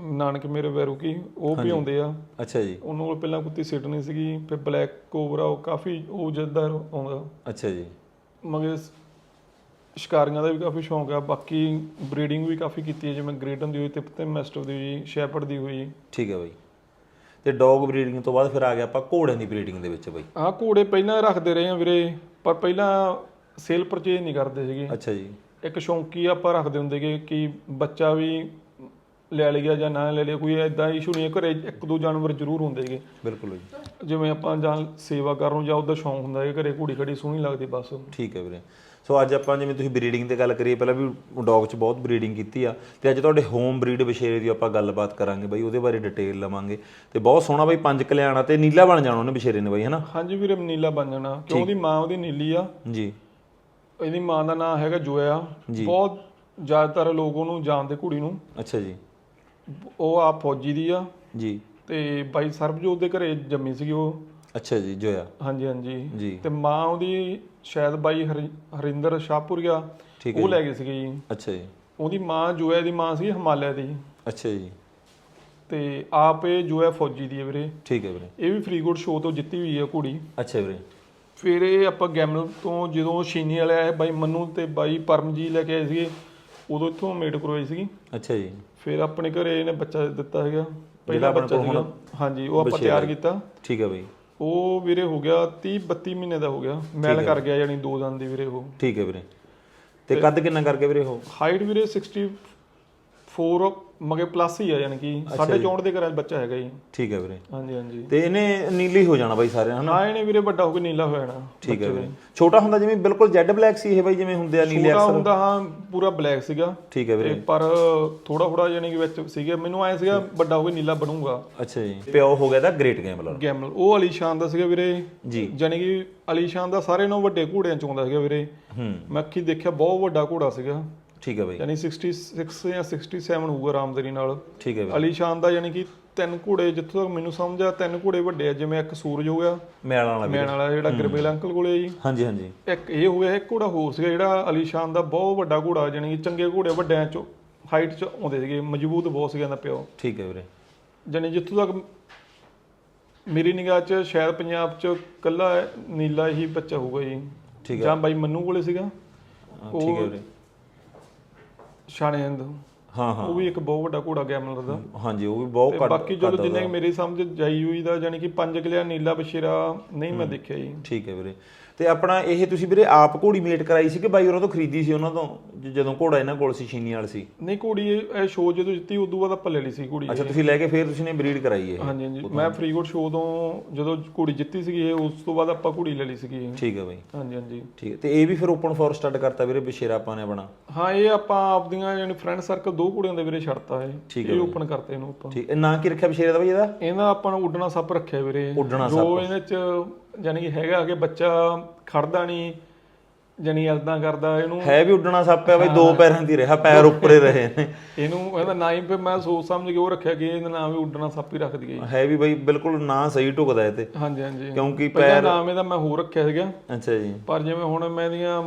ਨਾਨਕ ਮੇਰੇ ਵੈਰੂਕੀ ਉਹ ਵੀ ਆਉਂਦੇ ਆ। ਅੱਛਾ ਜੀ। ਉਹਨਾਂ ਕੋਲ ਪਹਿਲਾਂ ਕੁੱਤੀ ਸਿਡਨੀ ਸੀਗੀ ਫਿਰ ਬਲੈਕ ਕੋਬਰਾ ਉਹ ਕਾਫੀ ਉਹ ਜਿੱਦਾਂ ਆਉਂਦਾ। ਅੱਛਾ ਜੀ। ਮਗਰ ਸ਼ਿਕਾਰੀਆਂ ਦਾ ਵੀ ਕਾਫੀ ਸ਼ੌਂਕ ਆ ਬਾਕੀ ਬਰੀਡਿੰਗ ਵੀ ਕਾਫੀ ਕੀਤੀ ਹੈ ਜਿਵੇਂ ਗ੍ਰੇਟਨ ਦੀ ਹੋਈ ਤੇ ਤੇ ਮੈਸਟਰ ਦੀ ਹੋਈ ਸ਼ੈਪਰਡ ਦੀ ਹੋਈ। ਠੀਕ ਹੈ ਬਾਈ। ਤੇ ਡੌਗ ਬਰੀਡਿੰਗ ਤੋਂ ਬਾਅਦ ਫਿਰ ਆ ਗਿਆ ਆਪਾਂ ਘੋੜਿਆਂ ਦੀ ਬਰੀਡਿੰਗ ਦੇ ਵਿੱਚ ਬਾਈ। ਆਹ ਘੋੜੇ ਪਹਿਲਾਂ ਰੱਖਦੇ ਰਹੇ ਆ ਵੀਰੇ ਪਰ ਪਹਿਲਾਂ ਸੇਲ ਪਰਚੇਜ ਨਹੀਂ ਕਰਦੇ ਸੀਗੇ। ਅੱਛਾ ਜੀ। ਇੱਕ ਸ਼ੌਂਕੀ ਆਪਾਂ ਰੱਖਦੇ ਹੁੰਦੇ ਕਿ ਕਿ ਬੱਚਾ ਵੀ ਲੈ ਲਿਆ ਜਾਂ ਨਾ ਲੈ ਲਿਆ ਕੋਈ ਐਦਾਂ ਇਸ਼ੂ ਨਹੀਂ ਹੈ। ਘਰੇ ਇੱਕ ਦੋ ਜਾਨਵਰ ਜ਼ਰੂਰ ਹੁੰਦੇ ਸੀਗੇ। ਬਿਲਕੁਲ ਜੀ। ਜਿਵੇਂ ਆਪਾਂ ਜਾਂ ਸੇਵਾ ਕਰਨ ਨੂੰ ਜਾਂ ਉਹਦਾ ਸ਼ੌਂਕ ਹੁੰਦਾ ਹੈ ਘਰੇ ਘੋੜੀ ਖੜੀ ਸੋਹਣੀ ਲੱਗਦੀ ਬਸ। ਠੀਕ ਹੈ ਵੀਰੇ। ਸੋ ਅੱਜ ਆਪਾਂ ਜਿਵੇਂ ਤੁਸੀਂ ਬਰੀਡਿੰਗ ਤੇ ਗੱਲ ਕਰੀਏ ਪਹਿਲਾਂ ਵੀ ਡੌਗ 'ਚ ਬਹੁਤ ਬਰੀਡਿੰਗ ਕੀਤੀ ਆ ਤੇ ਅੱਜ ਤੁਹਾਡੇ ਹੋਮ ਬਰੀਡ ਵਿਸ਼ੇਰੇ ਦੀ ਆਪਾਂ ਗੱਲਬਾਤ ਕਰਾਂਗੇ ਬਾਈ ਉਹਦੇ ਬਾਰੇ ਡਿਟੇਲ ਲਵਾਂਗੇ। ਤੇ ਬਹੁਤ ਸੋਹਣਾ ਬਾਈ ਪੰਜ ਕਲਿਆਣਾ ਤੇ ਨੀਲਾ ਬਣ ਜਾਣਾ ਉਹਨੇ ਵਿਸ਼ੇਰੇ ਨੇ ਬਾਈ ਹਨਾ? ਹਾਂਜੀ ਵੀਰੇ ਨੀਲਾ ਬਣ ਜਾਣਾ। ਕਿਉਂ? ਉਹਦੀ ਮਾਂ ਉਹਦੀ ਨੀਲੀ ਆ। ਜੀ। ਇਹਦੀ ਮਾਂ ਦਾ ਨਾਮ ਹੈਗਾ ਜੋਇਆ। ਬਹੁਤ ਜ਼ਿਆਦਾਤਰ ਲੋਕ ਉਹਨੂੰ ਜਾਣਦੇ ਕੁੜੀ ਨੂੰ। ਅੱਛਾ ਜੀ। ਉਹ ਆ ਫੌਜੀ ਦੀ ਆ। ਜੀ। ਤੇ ਬਾਈ ਸਰਬਜੋਤ ਦੇ ਘਰੇ ਜੰਮੀ ਸੀਗੀ ਉਹ। ਅੱਛਾ ਜੀ ਜੋਇਆ। ਹਾਂਜੀ ਹਾਂਜੀ। ਤੇ ਮਾਂ ਉਹਦੀ ਸ਼ਾਇਦ ਬਾਈ ਹਰਿ- ਹਰਿੰਦਰ ਸ਼ਾਹਪੁਰੀਆ ਠੀਕ ਹੈ ਉਹ ਲੈ ਗਏ ਸੀਗੇ ਜੀ। ਅੱਛਾ ਜੀ। ਉਹਦੀ ਮਾਂ ਜੋਇਆ ਦੀ ਮਾਂ ਸੀ ਹਿਮਾਲਿਆ ਦੀ। ਅੱਛਾ ਜੀ। ਤੇ ਆਪ ਇਹ ਜੋਇਆ ਫੌਜੀ ਦੀ ਹੈ ਵੀਰੇ। ਠੀਕ ਹੈ ਵੀਰੇ। ਇਹ ਵੀ ਫਰੀਗੁੱਡ ਸ਼ੋਅ ਤੋਂ ਜਿੱਤੀ ਹੋਈ ਹੈ ਕੁੜੀ। ਅੱਛਾ ਵੀਰੇ। ਫਿਰ ਇਹ ਆਪਾਂ ਗੈਮਲ ਤੋਂ ਜਦੋਂ ਸ਼ੀਨੀ ਵਾਲੇ ਆਏ ਬਾਈ ਮੰਨੂ ਤੇ ਬਾਈ ਪਰਮਜੀ ਲੈ ਕੇ ਆਏ ਸੀਗੇ ਉਦੋਂ ਇੱਥੋਂ ਮੇਟ ਕਰਵਾਈ ਸੀਗੀ। ਅੱਛਾ ਜੀ। ਫਿਰ ਆਪਣੇ ਘਰੇ ਇਹਨੇ ਬੱਚਾ ਦਿੱਤਾ ਹੈਗਾ ਪਹਿਲਾ ਬੱਚਾ ਸੀਗਾ। ਹਾਂਜੀ ਉਹ ਆਪਾਂ ਤਿਆਰ। ਕੀਤਾ। ਠੀਕ ਹੈ ਬਾਈ। ਉਹ ਵੀਰੇ ਹੋ ਗਿਆ 30 32 ਮਹੀਨੇ ਦਾ ਹੋ ਗਿਆ। ਮੈਲ ਕਰ ਗਿਆ ਯਾਨੀ ਦੋ ਦੰਦ ਦੀ ਵੀਰੇ ਉਹ। ਠੀਕ ਹੈ ਵੀਰੇ। ਤੇ ਕੱਦ ਕਿੰਨਾ ਕਰਕੇ ਵੀਰੇ ਉਹ? ਹਾਈਟ ਵੀਰੇ 64 ਮਗੇ ਪਲੱਸ ਹੀ ਆ ਯਾਨੀ ਕਿ 64 ਦੇ ਘਰਾਂ ਬੱਚਾ ਹੈਗਾ ਜੀ। ਠੀਕ ਹੈ ਵੀਰੇ। ਹਾਂਜੀ ਹਾਂਜੀ। ਤੇ ਇਹਨੇ ਨੀਲੀ ਹੋ ਜਾਣਾ ਬਾਈ ਸਾਰਿਆਂ ਹਨਾ ਨਾ ਇਹਨੇ ਵੀਰੇ ਵੱਡਾ ਹੋ ਕੇ ਨੀਲਾ ਹੋ ਜਾਣਾ ਠੀਕ ਹੈ ਵੀਰੇ। ਛੋਟਾ ਹੁੰਦਾ ਜਿਵੇਂ ਬਿਲਕੁਲ ਜੈਡ ਬਲੈਕ ਸੀ ਇਹ ਬਾਈ ਜਿਵੇਂ ਹੁੰਦੇ ਆ ਨੀਲੇ ਛੋਟਾ ਅਕਸਰ। ਹੁੰਦਾ ਹਾਂ ਪੂਰਾ ਬਲੈਕ ਸੀਗਾ। ਠੀਕ ਹੈ ਵੀਰੇ। ਪਰ ਥੋੜਾ ਥੋੜਾ ਯਾਨੀ ਕਿ ਵਿੱਚ ਸੀਗੇ। ਮੈਨੂੰ ਆਇਆ ਸੀਗਾ ਵੱਡਾ ਹੋ ਕੇ ਨੀਲਾ ਬਣੂਗਾ। ਅੱਛਾ ਜੀ। ਪਿਓ ਹੋ ਗਿਆ ਤਾਂ ਗ੍ਰੇਟ ਗੈਮਲਰ ਗੈਮਲ ਉਹ ਅਲੀਸ਼ਾਨ ਦਾ ਸੀਗਾ ਵੀਰੇ। ਜੀ। ਯਾਨੀ ਕਿ ਅਲੀਸ਼ਾਨ ਦਾ ਸਾਰੇ ਨਾਲੋਂ ਵੱਡੇ ਘੋੜਿਆਂ ਚੋਂ ਆਉਂਦਾ ਸੀਗਾ ਵੀਰੇ। ਹੂੰ। ਮੈਂ ਅੱਖੀ ਦੇਖਿਆ ਬਹੁਤ ਵੱਡਾ ਘੋੜਾ ਸੀਗਾ। ਠੀਕ ਹੈ ਬਾਈ। ਯਾਨੀ 66 ਜਾਂ 67 ਹੋਊਗਾ ਆਰਾਮਦਰੀ ਨਾਲ। ਠੀਕ ਹੈ ਵੀਰੇ ਅਲੀਸ਼ਾਨ ਦਾ ਯਾਨੀ ਕਿ ਤਿੰਨ ਘੋੜੇ ਜਿੱਥੋਂ ਤੱਕ ਮੈਨੂੰ ਸਮਝ ਆ ਤਿੰਨ ਘੋੜੇ ਵੱਡੇ ਆ ਜਿਵੇਂ ਇੱਕ ਸੂਰਜ ਹੋ ਗਿਆ ਮੈਲ ਵਾਲਾ ਮੈਨ ਵਾਲਾ ਜਿਹੜਾ ਗਰਬੇਲ ਅੰਕਲ ਕੋਲੇ ਆ ਜੀ। ਹਾਂਜੀ ਹਾਂਜੀ। ਇੱਕ ਇਹ ਹੋ ਗਿਆ ਇੱਕ ਘੋੜਾ ਹੋਰ ਸੀਗਾ ਜਿਹੜਾ ਅਲੀਸ਼ਾਨ ਦਾ ਬਹੁਤ ਵੱਡਾ ਘੋੜਾ ਯਾਨੀ ਕਿ ਚੰਗੇ ਘੋੜੇ ਵੱਡਿਆਂ ਚੋਂ ਹਾਈਟ ਚ ਆਉਂਦੇ ਸੀਗੇ ਮਜ਼ਬੂਤ ਬਹੁਤ ਸੀਗਾ ਇਹਦਾ ਪਿਓ। ਠੀਕ ਹੈ ਵੀਰੇ। ਜਾਨੀ ਜਿੱਥੋਂ ਤੱਕ ਮੇਰੀ ਨਿਗਾਹ 'ਚ ਸ਼ਾਇਦ ਪੰਜਾਬ 'ਚ ਕੱਲਾ ਨੀਲਾ ਹੀ ਬੱਚਾ ਹੋਊਗਾ ਜੀ। ਠੀਕ ਹੈ। ਜਾਂ ਬਾਈ ਮੰਨੂ ਕੋਲੇ ਸੀਗਾ। ਠੀਕ ਹੈ ਵੀਰੇ। ਸ਼ਾਨੇਂਦ ਹਾਂ ਹਾਂ। ਉਹ ਵੀ ਇੱਕ ਬਹੁਤ ਵੱਡਾ ਘੋੜਾ ਗੈਮਲਰ ਦਾ। ਹਾਂਜੀ ਉਹ ਵੀ ਬਹੁਤ ਘੱਟ ਬਾਕੀ ਜਦੋਂ ਜਿੰਨੇ ਮੇਰੀ ਸਮਝ ਜਾਈ ਹੋਈ ਦਾ ਯਾਨੀ ਕਿ ਪੰਜ ਕਿਲਿਆ ਨੀਲਾ ਬਸ਼ੀਰਾ ਨਹੀਂ ਮੈਂ ਦੇਖਿਆ ਜੀ। ਠੀਕ ਹੈ ਵੀਰੇ। ਤੇ ਆਪਣਾ ਇਹ ਤੁਸੀਂ ਵੀਰੇ ਆਪ ਘੋੜੀ ਮੇਟ ਕਰਾਈ ਸੀ ਕਿ ਬਾਈ ਉਹਨਾਂ ਤੋਂ ਖਰੀਦੀ ਸੀ ਉਹਨਾਂ ਤੋਂ? ਜ- ਜਦੋਂ ਘੋੜਾ ਇਹਨਾਂ ਕੋਲ ਸੀ ਛੀਨੀ ਵਾਲ ਸੀ। ਨਹੀਂ ਘੋੜੀ ਇਹ ਸ਼ੋਅ ਜਦੋਂ ਜਿੱਤੀ ਉਦੋਂ ਬਾਅਦ ਆਪਾਂ ਲੈ ਲਈ ਸੀ ਘੋੜੀ ਅੱਛਾ ਤੁਸੀਂ ਲੈ ਕੇ ਫਿਰ ਤੁਸੀਂ ਨੇ ਬਰੀਡ ਕਰਾਈ ਇਹ। ਹਾਂਜੀ ਹਾਂਜੀ। ਮੈਂ ਫਰੀਗੋਡ ਸ਼ੋਅ ਤੋਂ ਜਦੋਂ ਘੋੜੀ ਜਿੱਤੀ ਸੀਗੀ ਇਹ ਉਸ ਤੋਂ ਬਾਅਦ ਆਪਾਂ ਘੋੜੀ ਲੈ ਲਈ ਸੀਗੀ ਇਹ। ਠੀਕ ਹੈ ਬਾਈ। ਹਾਂਜੀ ਹਾਂਜੀ। ਠੀਕ ਹੈ। ਤੇ ਇਹ ਵੀ ਫਿਰ ਓਪਨ ਫੋਰ ਸਟਾਰਟ ਕਰਤਾ ਵੀਰੇ ਬਸ਼ੇਰਾ ਆਪਾਂ ਨੇ ਆਪਣਾ। ਹਾਂ ਇਹ ਆਪਾਂ ਆਪਦੀਆਂ ਯਾਨੀ ਫਰੈਂਡ ਸਰਕਲ ਦੋ ਘੋੜਿਆਂ ਦੇ ਵੀਰੇ ਛੱਡਤਾ ਇਹ। ਠੀਕ ਇਹ ਓਪਨ ਕਰਤੇ ਇਹਨੂੰ ਆਪਾਂ। ਠੀਕ ਇਹ ਨਾਂ ਕੀ ਰੱਖਿਆ ਬਸ਼ੇਰੇ ਦਾ ਬਾਈ ਇਹਦਾ? ਇਹਦਾ ਆਪਾਂ ਨੂੰ ਉੱਡਣਾ ਸੱਪ ਰੱਖਿਆ ਵੀਰੇ। ਉੱਡਣਾ ਜੋ ਇਹਦੇ ਚ ਯਾਨੀ ਕਿ ਹੈਗਾ ਕਿ ਬੱਚਾ ਖੜਦਾ ਨਹੀਂ ਯਾਨੀ ਐਲਦਾਂ ਕਰਦਾ ਇਹਨੂੰ ਹੈ ਵੀ ਉੱਡਣਾ ਸੱਪ ਹੈ ਬਾਈ ਦੋ ਪੈਰਾਂ ਦੀ ਰਿਹਾ ਪੈਰ ਉੱਪਰੇ ਰਹੇ ਨੇ। ਇਹਨੂੰ ਇਹਦਾ ਨਾਂ ਹੀ ਮੈਂ ਸੋਚ ਸਮਝ ਕੇ ਉਹ ਰੱਖਿਆ ਕਿ ਇਹਦਾ ਨਾਮ ਵੀ ਉੱਡਣਾ ਸੱਪ ਹੀ ਰੱਖ ਦਈਏ ਹੈ ਵੀ ਬਾਈ ਬਿਲਕੁਲ ਨਾਂ ਸਹੀ ਢੁਕਦਾ ਇਹ ਤੇ। ਹਾਂਜੀ ਹਾਂਜੀ। ਕਿਉਂਕਿ ਪੈਰ ਨਾਮ ਇਹਦਾ ਮੈਂ ਹੋਰ ਰੱਖਿਆ ਸੀਗਾ। ਅੱਛਾ ਜੀ। ਪਰ ਜਿਵੇਂ ਹੁਣ ਮੈਂ ਇਹਦੀਆਂ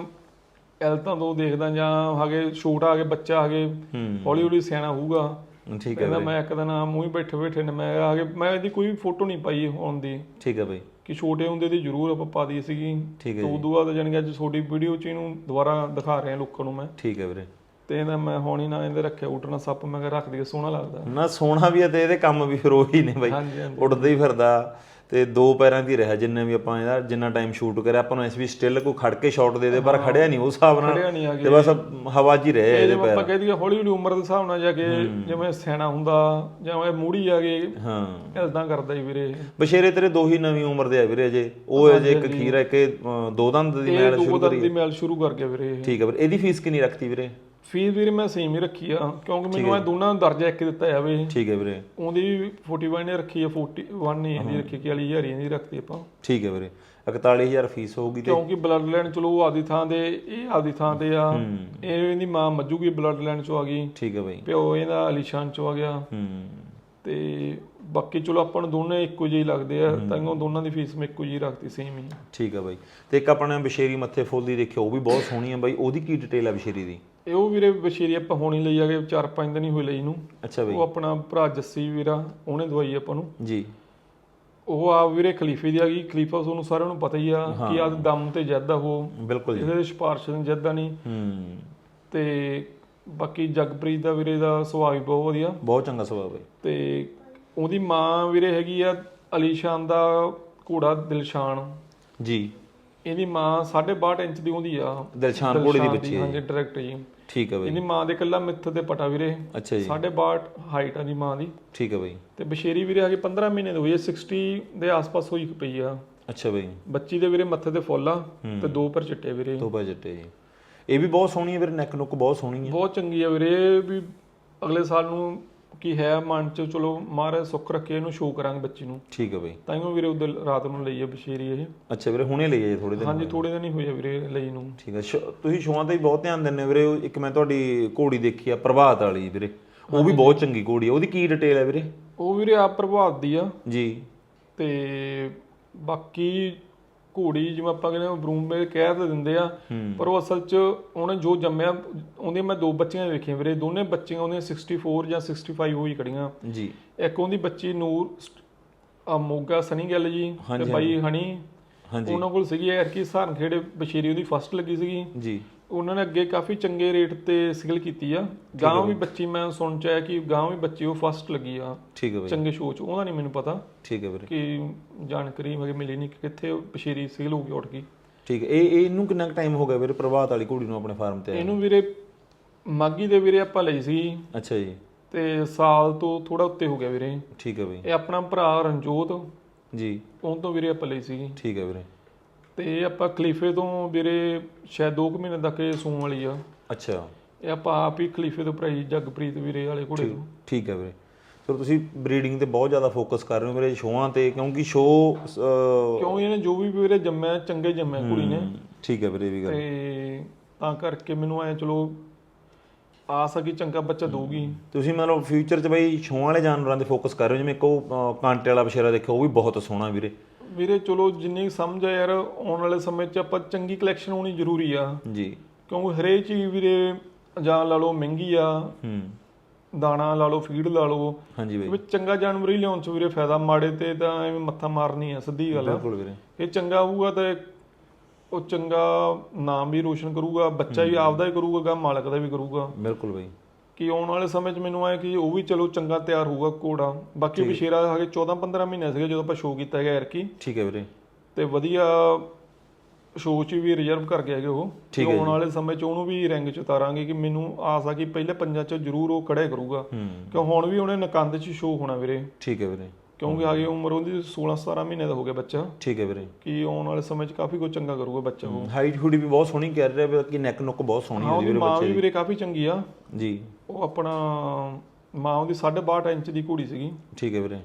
ਐਲਤਾਂ ਤੋਂ ਦੇਖਦਾ ਜਾਂ ਹਾਗੇ ਛੋਟਾ ਆਗੇ ਬੱਚਾ ਆਗੇ ਹੂੰ। ਹੌਲੀ ਹੌਲੀ ਸਿਆਣਾ ਹੋਊਗਾ ਠੀਕ ਹੈ ਮੈਂ ਇੱਕ ਦਿਨ ਮੂੰਹ ਹੀ ਬੈਠੇ ਬੈਠੇ ਨੇ ਮੈਂ ਆਗੇ ਮੈਂ ਇਹਦੀ ਕੋਈ ਫੋਟੋ ਨਹੀਂ ਪਾਈ ਹੋਣ ਦੀ। ਠੀਕ ਹੈ ਬਾਈ। ਕਿ ਛੋਟੇ ਹੁੰਦੇ ਦੀ ਜ਼ਰੂਰ ਆਪਾਂ ਪਾ ਦਈ ਸੀਗੀ। ਠੀਕ ਹੈ ਤੋਂ ਉਦੋਂ ਬਾਅਦ ਜਾਣੀ ਕਿ ਅੱਜ ਤੁਹਾਡੀ ਵੀਡੀਓ ਚ ਇਹਨੂੰ ਦੁਬਾਰਾ ਦਿਖਾ ਰਹੇ ਲੋਕਾਂ ਨੂੰ ਮੈਂ। ਠੀਕ ਹੈ ਵੀਰੇ। ਤੇ ਇਹਦਾ ਮੈਂ ਹੁਣ ਹੀ ਨਾ ਇਹਦੇ ਰੱਖਿਆ ਉੱਡਣਾ ਸੱਪ ਮੈਂ ਕਿਹਾ ਰੱਖ ਦਈਏ ਸੋਹਣਾ ਲੱਗਦਾ। ਨਾ ਸੋਹਣਾ ਵੀ ਹੈ ਤੇ ਇਹਦੇ ਕੰਮ ਵੀ ਫਿਰ ਉਹੀ ਨੇ ਬਾਈ। ਹਾਂਜੀ ਹਾਂਜੀ। ਉੱਡਦਾ ਹੀ ਫਿਰਦਾ। ਤੇ ਦੋ ਪੈਰਾਂ ਦੀ ਰਿਹਾ ਜਿੰਨੇ ਵੀ ਆਪਾਂ ਇਹਦਾ ਜਿੰਨਾ ਟਾਈਮ ਸ਼ੂਟ ਕਰਿਆ ਆਪਾਂ ਨੂੰ ਐਸ ਵੀ ਸਟਿਲ ਕੋਈ ਖੜ ਕੇ ਸ਼ਾਟ ਦੇ ਦੇ ਪਰ ਖੜਿਆ ਨਹੀਂ ਉਸ ਹਿਸਾਬ ਨਾਲ ਤੇ ਬਸ ਹਵਾ 'ਚ ਹੀ ਰਹੇ ਇਹ ਇਹਦੇ ਜਿਵੇਂ ਆਪਾਂ ਪੈਰ। ਕਹਿ ਦਈਏ ਹੌਲੀ ਹੌਲੀ ਉਮਰ ਦੇ ਹਿਸਾਬ ਨਾਲ ਜਾ ਕੇ ਜਿਵੇਂ ਸਿਆਣਾ ਹੁੰਦਾ ਜਾਂ ਇਹ ਮੂੜੀ ਆ ਗਏ ਹਾਂ। ਇਦਾਂ ਕਰਦਾ ਹੀ ਵੀਰੇ। ਬਸ਼ੇਰੇ ਤੇਰੇ ਦੋ ਹੀ ਨਵੀਂ ਉਮਰ ਦੇ ਆ ਵੀਰੇ ਅਜੇ। ਉਹ ਅਜੇ ਇੱਕ ਖੀਰਾ ਇੱਕ ਦੋ ਦੰਦ ਦੀ ਇਹ ਮੈਲ ਦੋ ਸ਼ੁਰੂ ਦੰਦ ਕਰੀ। ਦੀ ਮੈਲ ਸ਼ੁਰੂ ਕਰ ਗਿਆ ਵੀਰੇ ਇਹ। ਠੀਕ ਹੈ ਵੀਰੇ ਇਹਦੀ ਫੀਸ ਕਿੰਨੀ ਰੱਖਤੀ ਵੀਰੇ? ਫੀਸ ਵੀਰੇ ਮੈਂ ਸੇਮ ਹੀ ਰੱਖੀ ਆ ਕਿਉਂਕਿ ਮੈਨੂੰ ਇਹ ਦੋਨਾਂ ਨੂੰ ਦਰਜਾ ਇੱਕ ਦਿੱਤਾ ਜਾਵੇ ਠੀਕ ਹੈ ਵੀਰੇ। ਉਹਦੀ 41 ਨੇ ਰੱਖੀ ਆ 41 ਨੇ ਇਹਦੀ ਰੱਖੀ 41000 ਇਹਦੀ ਰੱਖਤੀ ਆਪਾਂ। ਠੀਕ ਹੈ ਵੀਰੇ। 41000 ਫੀਸ ਹੋਊਗੀ ਤੇ ਕਿਉਂਕਿ ਬਲੱਡ ਲਾਈਨ ਚਲੋ ਉਹ ਆਦੀ ਥਾਂ ਦੇ ਇਹ ਆਦੀ ਥਾਂ ਤੇ ਆ। ਇਹ ਇਹਦੀ ਮਾਂ ਮੱਜੂਗੀ ਬਲੱਡ ਲਾਈਨ ਚੋਂ ਆ ਗਈ। ਠੀਕ ਹੈ ਬਾਈ। ਪਿਓ ਇਹਦਾ ਅਲੀਸ਼ਾਨ ਚੋਂ ਆ ਗਿਆ। ਹੂੰ। ਤੇ ਬਾਕੀ ਚਲੋ ਆਪਾਂ ਨੂੰ ਦੋਨੇ ਇੱਕੋ ਜਿਹੇ ਲੱਗਦੇ ਆ ਤਾਂ ਉਹ ਦੋਨਾਂ ਦੀ ਫੀਸ ਮੈਂ ਇੱਕੋ ਜਿਹੀ ਰੱਖਤੀ ਸੇਮ ਹੀ। ਠੀਕ ਹੈ ਬਾਈ। ਤੇ ਇੱਕ ਆਪਣੇ ਬਸ਼ੇਰੀ ਮੱਥੇ ਫੁੱਲ ਦੀ ਦੇਖਿਓ ਉਹ ਵੀ ਬਹੁਤ ਸੋਹਣੀ ਹੈ ਬਾਈ। ਉਹਦੀ ਕੀ ਡਿਟੇਲ ਹੈ ਬਸ਼ੇਰੀ ਦੀ? ਇਹ ਉਹ ਵੀਰੇ ਬਸ਼ੀਰੀ ਆਪਾਂ ਹੋਣੀ ਲਈ ਆ ਗਏ 4-5 ਦਿਨ ਹੀ ਹੋਏ ਲਈ ਨੂੰ। ਅੱਛਾ ਬਾਈ। ਉਹ ਆਪਣਾ ਭਰਾ ਜੱਸੀ ਵੀਰਾ ਉਹਨੇ ਦਵਾਈ ਆਪਾਂ ਨੂੰ। ਜੀ। ਉਹ ਆ ਵੀਰੇ ਖਲੀਫੇ ਦੀ ਆ ਗਈ। ਖਲੀਫਾ ਤੁਹਾਨੂੰ ਸਾਰਿਆਂ ਨੂੰ ਪਤਾ ਹੀ ਆ ਕਿ ਆ ਦਮ ਤੇ ਜੱਦ ਉਹ। ਬਿਲਕੁਲ ਜੀ। ਇਹਦੇ ਸਿਫਾਰਿਸ਼ ਨਹੀਂ ਜੱਦਾ ਨਹੀਂ ਹੂੰ। ਤੇ ਬਾਕੀ ਜਗਪ੍ਰੀਤ ਦਾ ਵੀਰੇ ਦਾ ਸੁਭਾਅ ਵੀ ਬਹੁਤ ਵਧੀਆ। ਬਹੁਤ ਚੰਗਾ ਸੁਭਾਅ ਬਾਈ। ਤੇ ਉਹਦੀ ਮਾਂ ਵੀਰੇ ਹੈਗੀ ਆ ਅਲੀਸ਼ਾਨ ਦਾ ਘੋੜਾ ਦਿਲਸ਼ਾਨ। ਜੀ। ਇਹਦੀ ਮਾਂ 6.5 ਇੰਚ ਦੀ ਉਹਦੀ ਆ। ਦਿਲਸ਼ਾਨ ਘੋੜੇ ਦੀ ਦਿਲਸ਼ਾਨ ਬੱਚੀ ਹੈ। ਹਾਂਜੀ ਡਾਇਰੈਕਟ ਜੀ। ਠੀਕ ਹੈ ਬਾਈ। ਇਹਦੀ ਮਾਂ ਦੇ ਕੱਲਾ ਮਿੱਥ ਦੇ ਪਟਾ ਵੀਰੇ। ਅੱਛਾ ਜੀ। 6.5 ਹਾਈਟ ਆ ਦੀ ਮਾਂ ਦੀ। ਠੀਕ ਹੈ ਬਾਈ। ਤੇ ਬਸ਼ੇਰੀ ਵੀਰੇ ਹੈਗੇ 15 ਮਹੀਨੇ ਦੀ ਹੋਈ ਹੈ 60 ਦੇ ਆਸ-ਪਾਸ ਹੋਈ ਪਈ ਆ। ਅੱਛਾ ਬਾਈ। ਬੱਚੀ ਦੇ ਵੀਰੇ ਮੱਥੇ ਤੇ ਫੁੱਲ ਆ ਤੇ ਦੋ ਪਰ ਚਿੱਟੇ ਵੀਰੇ। ਤੋਬਾ ਜੱਟੇ ਜੀ। ਇਹ ਵੀ ਬਹੁਤ ਸੋਹਣੀ ਹੈ ਵੀਰੇ ਨੈਕ ਨੁੱਕ ਬਹੁਤ ਸੋਹਣੀ ਹੈ। ਬਹੁਤ ਚੰਗੀ ਆ ਵੀਰੇ। ਵੀ ਅਗਲੇ ਸਾਲ ਨੂੰ ਕੀ ਹੈ ਮਨ ਚ ਚਲੋ ਮਹਾਰਾਜ ਸੁੱਖ ਰੱਖੇ ਇਹਨੂੰ ਸ਼ੋਅ ਕਰਾਂਗੇ ਬੱਚੀ ਨੂੰ। ਠੀਕ ਹੈ ਬਾਈ। ਤਾਈਓ ਵੀਰੇ ਉਦੋਂ ਰਾਤ ਨੂੰ ਲਈ ਆ ਬਸ਼ੇਰੀ ਇਹ। ਅੱਛਾ ਵੀਰੇ ਹੁਣੇ ਲਈ ਹੈ ਥੋੜੇ ਦਿਨ ਹਾਂਜੀ ਥੋੜੇ ਦਿਨ ਹੀ ਹੋਏ ਆ ਵੀਰੇ ਲਈ ਨੂੰ। ਠੀਕ ਹੈ ਤੁਸੀਂ ਸ਼ੋਆਂ ਤੇ ਵੀ ਬਹੁਤ ਧਿਆਨ ਦਿੰਦੇ ਹੋ ਵੀਰੇ। ਉਹ ਇੱਕ ਮੈਂ ਤੁਹਾਡੀ ਘੋੜੀ ਦੇਖੀ ਆ ਪ੍ਰਭਾਤ ਵਾਲੀ ਵੀਰੇ। ਉਹ ਵੀ ਬਹੁਤ ਚੰਗੀ ਘੋੜੀ ਹੈ ਉਹਦੀ ਕੀ ਡਿਟੇਲ ਹੈ ਵੀਰੇ? ਉਹ ਵੀਰੇ ਆਪ ਪ੍ਰਭਾਵ ਦੀ ਆ। ਜੀ। ਤੇ ਬਾਕੀ ਘੋੜੀ ਜਿਵੇਂ ਆਪਾਂ ਕਹਿੰਦੇ ਆ ਬਰੂਮ ਮੇ ਕਹਿ ਤਾਂ ਦਿੰਦੇ ਆ ਪਰ ਉਹ ਅਸਲ 'ਚ ਉਹਨੇ ਜੋ ਜੰਮਿਆ ਉਹਦੇ ਮੈਂ ਦੋ ਬੱਚੀਆਂ ਵੇਖੀਆਂ ਵੀਰੇ ਦੋਨੇ ਬੱਚੀਆਂ ਉਹਦੀਆਂ 64 ਜਾਂ 65 ਹੋਈ ਖੜੀਆਂ। ਜੀ। ਇੱਕ ਉਹਦੀ ਬੱਚੀ ਨੂਰ ਆ ਮੋਗਾ ਸਨੀ ਗੱਲ ਜੀ ਤੇ ਬਾਈ ਹਣੀ। ਹਾਂਜੀ। ਉਹਨਾਂ ਕੋਲ ਸੀਗੀ ਯਾਰ ਕੀ ਸਹਾਰਨ ਖੇੜੇ ਬਸ਼ੀਰੀ ਉਹਦੀ ਫਸਟ ਲੱਗੀ ਸੀਗੀ। ਜੀ। ਉਹਨਾਂ ਨੇ ਅੱਗੇ ਕਾਫੀ ਚੰਗੇ ਰੇਟ ਤੇ ਸਿਗਲ ਕੀਤੀ ਆ। ਗਾਂ ਵੀ ਬੱਚੀ ਮੈਂ ਸੁਣ ਚ ਆਇਆ ਕਿ ਗਾਂ ਵੀ ਬੱਚੀ ਉਹ ਫਸਟ ਲੱਗੀ ਆ। ਠੀਕ ਹੈ ਬਾਈ। ਚੰਗੇ ਸ਼ੋਅ ਚ ਉਹਦਾ ਨਹੀਂ ਮੈਨੂੰ ਪਤਾ। ਠੀਕ ਹੈ ਵੀਰੇ। ਕਿ ਜਾਣਕਾਰੀ ਮਗੇ ਮਿਲੀ ਨਹੀਂ ਕਿ ਕਿੱਥੇ ਬਸ਼ੀਰੀ ਸਿਗਲ ਹੋ ਕੇ ਉੱਠ ਗਈ। ਠੀਕ ਹੈ ਇਹ ਇਹ ਇਹਨੂੰ ਕਿੰਨਾ ਟਾਈਮ ਹੋ ਗਿਆ ਵੀਰੇ ਪ੍ਰਭਾਤ ਵਾਲੀ ਘੋੜੀ ਨੂੰ ਆਪਣੇ ਫਾਰਮ ਤੇ ਇਹਨੂੰ ਵੀਰੇ ਮਾਗੀ ਦੇ ਵੀਰੇ ਆਪਾਂ ਲਈ ਸੀ ਅੱਛਾ ਜੀ। ਤੇ ਸਾਲ ਤੋਂ ਥੋੜਾ ਉੱਤੇ ਹੋ ਗਿਆ ਵੀਰੇ। ਠੀਕ ਹੈ ਬਾਈ। ਇਹ ਆਪਣਾ ਭਰਾ ਰਣਜੋਤ। ਜੀ। ਉਹ ਤੋਂ ਵੀਰੇ ਆਪਾਂ ਲਈ ਸੀ ਠੀਕ ਹੈ ਵੀਰੇ। ਤੇ ਇਹ ਆਪਾਂ ਖਲੀਫੇ ਤੋਂ ਵੀਰੇ ਸ਼ਾਇਦ 2 ਮਹੀਨੇ ਤੱਕ ਇਹ ਸੂਣ ਵਾਲੀ ਆ। ਅੱਛਾ। ਇਹ ਆਪਾਂ ਆਪ ਹੀ ਖਲੀਫੇ ਤੋਂ ਭਰਾਈ ਜਗਪ੍ਰੀਤ ਵੀਰੇ ਵਾਲੇ ਘੋੜੇ ਤੋਂ। ਠੀਕ ਹੈ ਵੀਰੇ। ਚਲੋ ਤੁਸੀਂ ਬਰੀਡਿੰਗ ਤੇ ਬਹੁਤ ਜ਼ਿਆਦਾ ਫੋਕਸ ਕਰ ਰਹੇ ਹੋ ਮੇਰੇ ਸ਼ੋਆਂ ਤੇ ਕਿਉਂਕਿ ਸ਼ੋਅ ਕਿਉਂ ਇਹਨੇ ਜੋ ਵੀ ਵੀਰੇ ਜੰਮਿਆ ਚੰਗੇ ਜੰਮਿਆ ਕੁੜੀ ਨੇ। ਠੀਕ ਹੈ ਵੀਰੇ ਵੀ ਗੱਲ। ਤੇ ਤਾਂ ਕਰਕੇ ਮੈਨੂੰ ਐ ਚਲੋ ਆਸ ਆ ਕਿ ਚੰਗਾ ਬੱਚਾ ਦਊਗੀ। ਤੁਸੀਂ ਮਤਲਬ ਫਿਊਚਰ 'ਚ ਬਈ ਸ਼ੋਆਂ ਵਾਲੇ ਜਾਨਵਰਾਂ ਤੇ ਫੋਕਸ ਕਰ ਰਹੇ ਹੋ ਜਿਵੇਂ ਕੋ ਕਾਂਟੇ ਵਾਲਾ ਬਸ਼ੇਰਾ ਦੇਖੋ ਉਹ ਵੀ ਬਹੁਤ ਸੋਹਣਾ ਵੀਰੇ। ਵੀਰੇ ਚਲੋ ਜਿੰਨੀ ਸਮਝ ਆ ਯਾਰ ਆਉਣ ਵਾਲੇ ਸਮੇਂ 'ਚ ਆਪਾਂ ਚੰਗੀ ਕਲੈਕਸ਼ਨ ਹੋਣੀ ਜ਼ਰੂਰੀ ਆ। ਜੀ। ਕਿਉਂਕਿ ਹਰੇਕ ਚੀਜ਼ ਵੀਰੇ ਜਾਂ ਲਾ ਲਓ ਮਹਿੰਗੀ ਆ ਹੂੰ। ਦਾਣਾ ਲਾ ਲਓ ਫੀਡ ਲਾ ਲਓ। ਹਾਂਜੀ ਬਈ। ਵੀ ਚੰਗਾ ਜਾਨਵਰ ਹੀ ਲਿਆਉਣ 'ਚ ਵੀਰੇ ਫਾਇਦਾ ਮਾੜੇ ਤੇ ਤਾਂ ਐਵੇਂ ਮੱਥਾ ਮਾਰਨੀ ਆ ਸਿੱਧੀ ਗੱਲ ਆ। ਬਿਲਕੁਲ ਵੀਰੇ। ਇਹ ਚੰਗਾ ਹੋਊਗਾ ਤਾਂ ਉਹ ਚੰਗਾ ਨਾਮ ਵੀ ਰੋਸ਼ਨ ਕਰੂਗਾ ਬੱਚਾ ਵੀ ਆਪਦਾ ਹੀ ਕਰੂਗਾ ਗਾ ਮਾਲਕ ਦਾ ਵੀ ਕਰੂਗਾ। ਬਿਲਕੁਲ ਬਾਈ। ਕਿ ਆਉਣ ਵਾਲੇ ਸਮੇਂ 'ਚ ਮੈਨੂੰ ਆਇਆ ਕਿ ਉਹ ਵੀ ਚਲੋ ਚੰਗਾ ਤਿਆਰ ਹੋਊਗਾ ਘੋੜਾ। ਬਾਕੀ ਬਸ਼ੇਰਾ ਹਗੇ 14 15 ਮਹੀਨੇ ਸੀਗੇ ਜਦੋਂ ਆਪਾਂ ਸ਼ੋਅ ਕੀਤਾ ਹੈਗਾ ਐਰਕੀ। ਠੀਕ ਹੈ ਵੀਰੇ। ਤੇ ਵਧੀਆ ਸ਼ੋਅ 'ਚ ਵੀ ਰਿਜ਼ਰਵ ਕਰ ਗਿਆ ਹੈਗੇ ਉਹ। ਤੇ ਆਉਣ ਵਾਲੇ ਸਮੇਂ 'ਚ ਉਹਨੂੰ ਵੀ ਰੈਂਕ 'ਚ ਉਤਾਰਾਂਗੇ ਕਿ ਮੈਨੂੰ ਆਸ ਆ ਕਿ ਪਹਿਲੇ ਪੰਜਾਂ 'ਚ ਜ਼ਰੂਰ ਉਹ ਖੜੇ ਕਰੂਗਾ। ਕਿਉਂ ਹੁਣ ਵੀ ਉਹਨੇ ਨਕੰਦ 'ਚ ਸ਼ੋਅ ਹੋਣਾ ਵੀਰੇ। ਠੀਕ ਹੈ ਵੀਰੇ। ਕਿਉਂਕਿ ਹਾਗੇ ਉਮਰ ਉਹਦੀ 16 17 ਮਹੀਨੇ ਦਾ ਹੋ ਗਿਆ ਬੱਚਾ। ਠੀਕ ਹੈ ਵੀਰੇ। ਕਿ ਆਉਣ ਵਾਲੇ ਸਮੇਂ 'ਚ ਕਾਫੀ ਕੁਝ ਚੰਗਾ ਕਰੂਗਾ ਬੱਚਾ ਉਹ। ਹਾਈਟ ਹੁਡੀ ਵੀ ਬਹੁਤ ਸੋਹਣੀ ਕਰ ਰਿਹਾ ਵੀ ਕਿ ਨੈਕ ਨੁੱਕ ਬਹੁਤ ਸੋਹਣੀ ਹਾਂ ਵੀਰੇ ਮਾਂ ਬੱਚੇ ਵੀ ਦੀ। ਵੀਰੇ ਕਾਫੀ ਚੰਗੀ ਆ। ਜੀ। ਉਹ ਆਪਣਾ ਮਾਂ ਉਹਦੀ 6.5 ਇੰਚ ਦੀ ਘੋੜੀ ਸੀਗੀ। ਠੀਕ ਹੈ ਵੀਰੇ।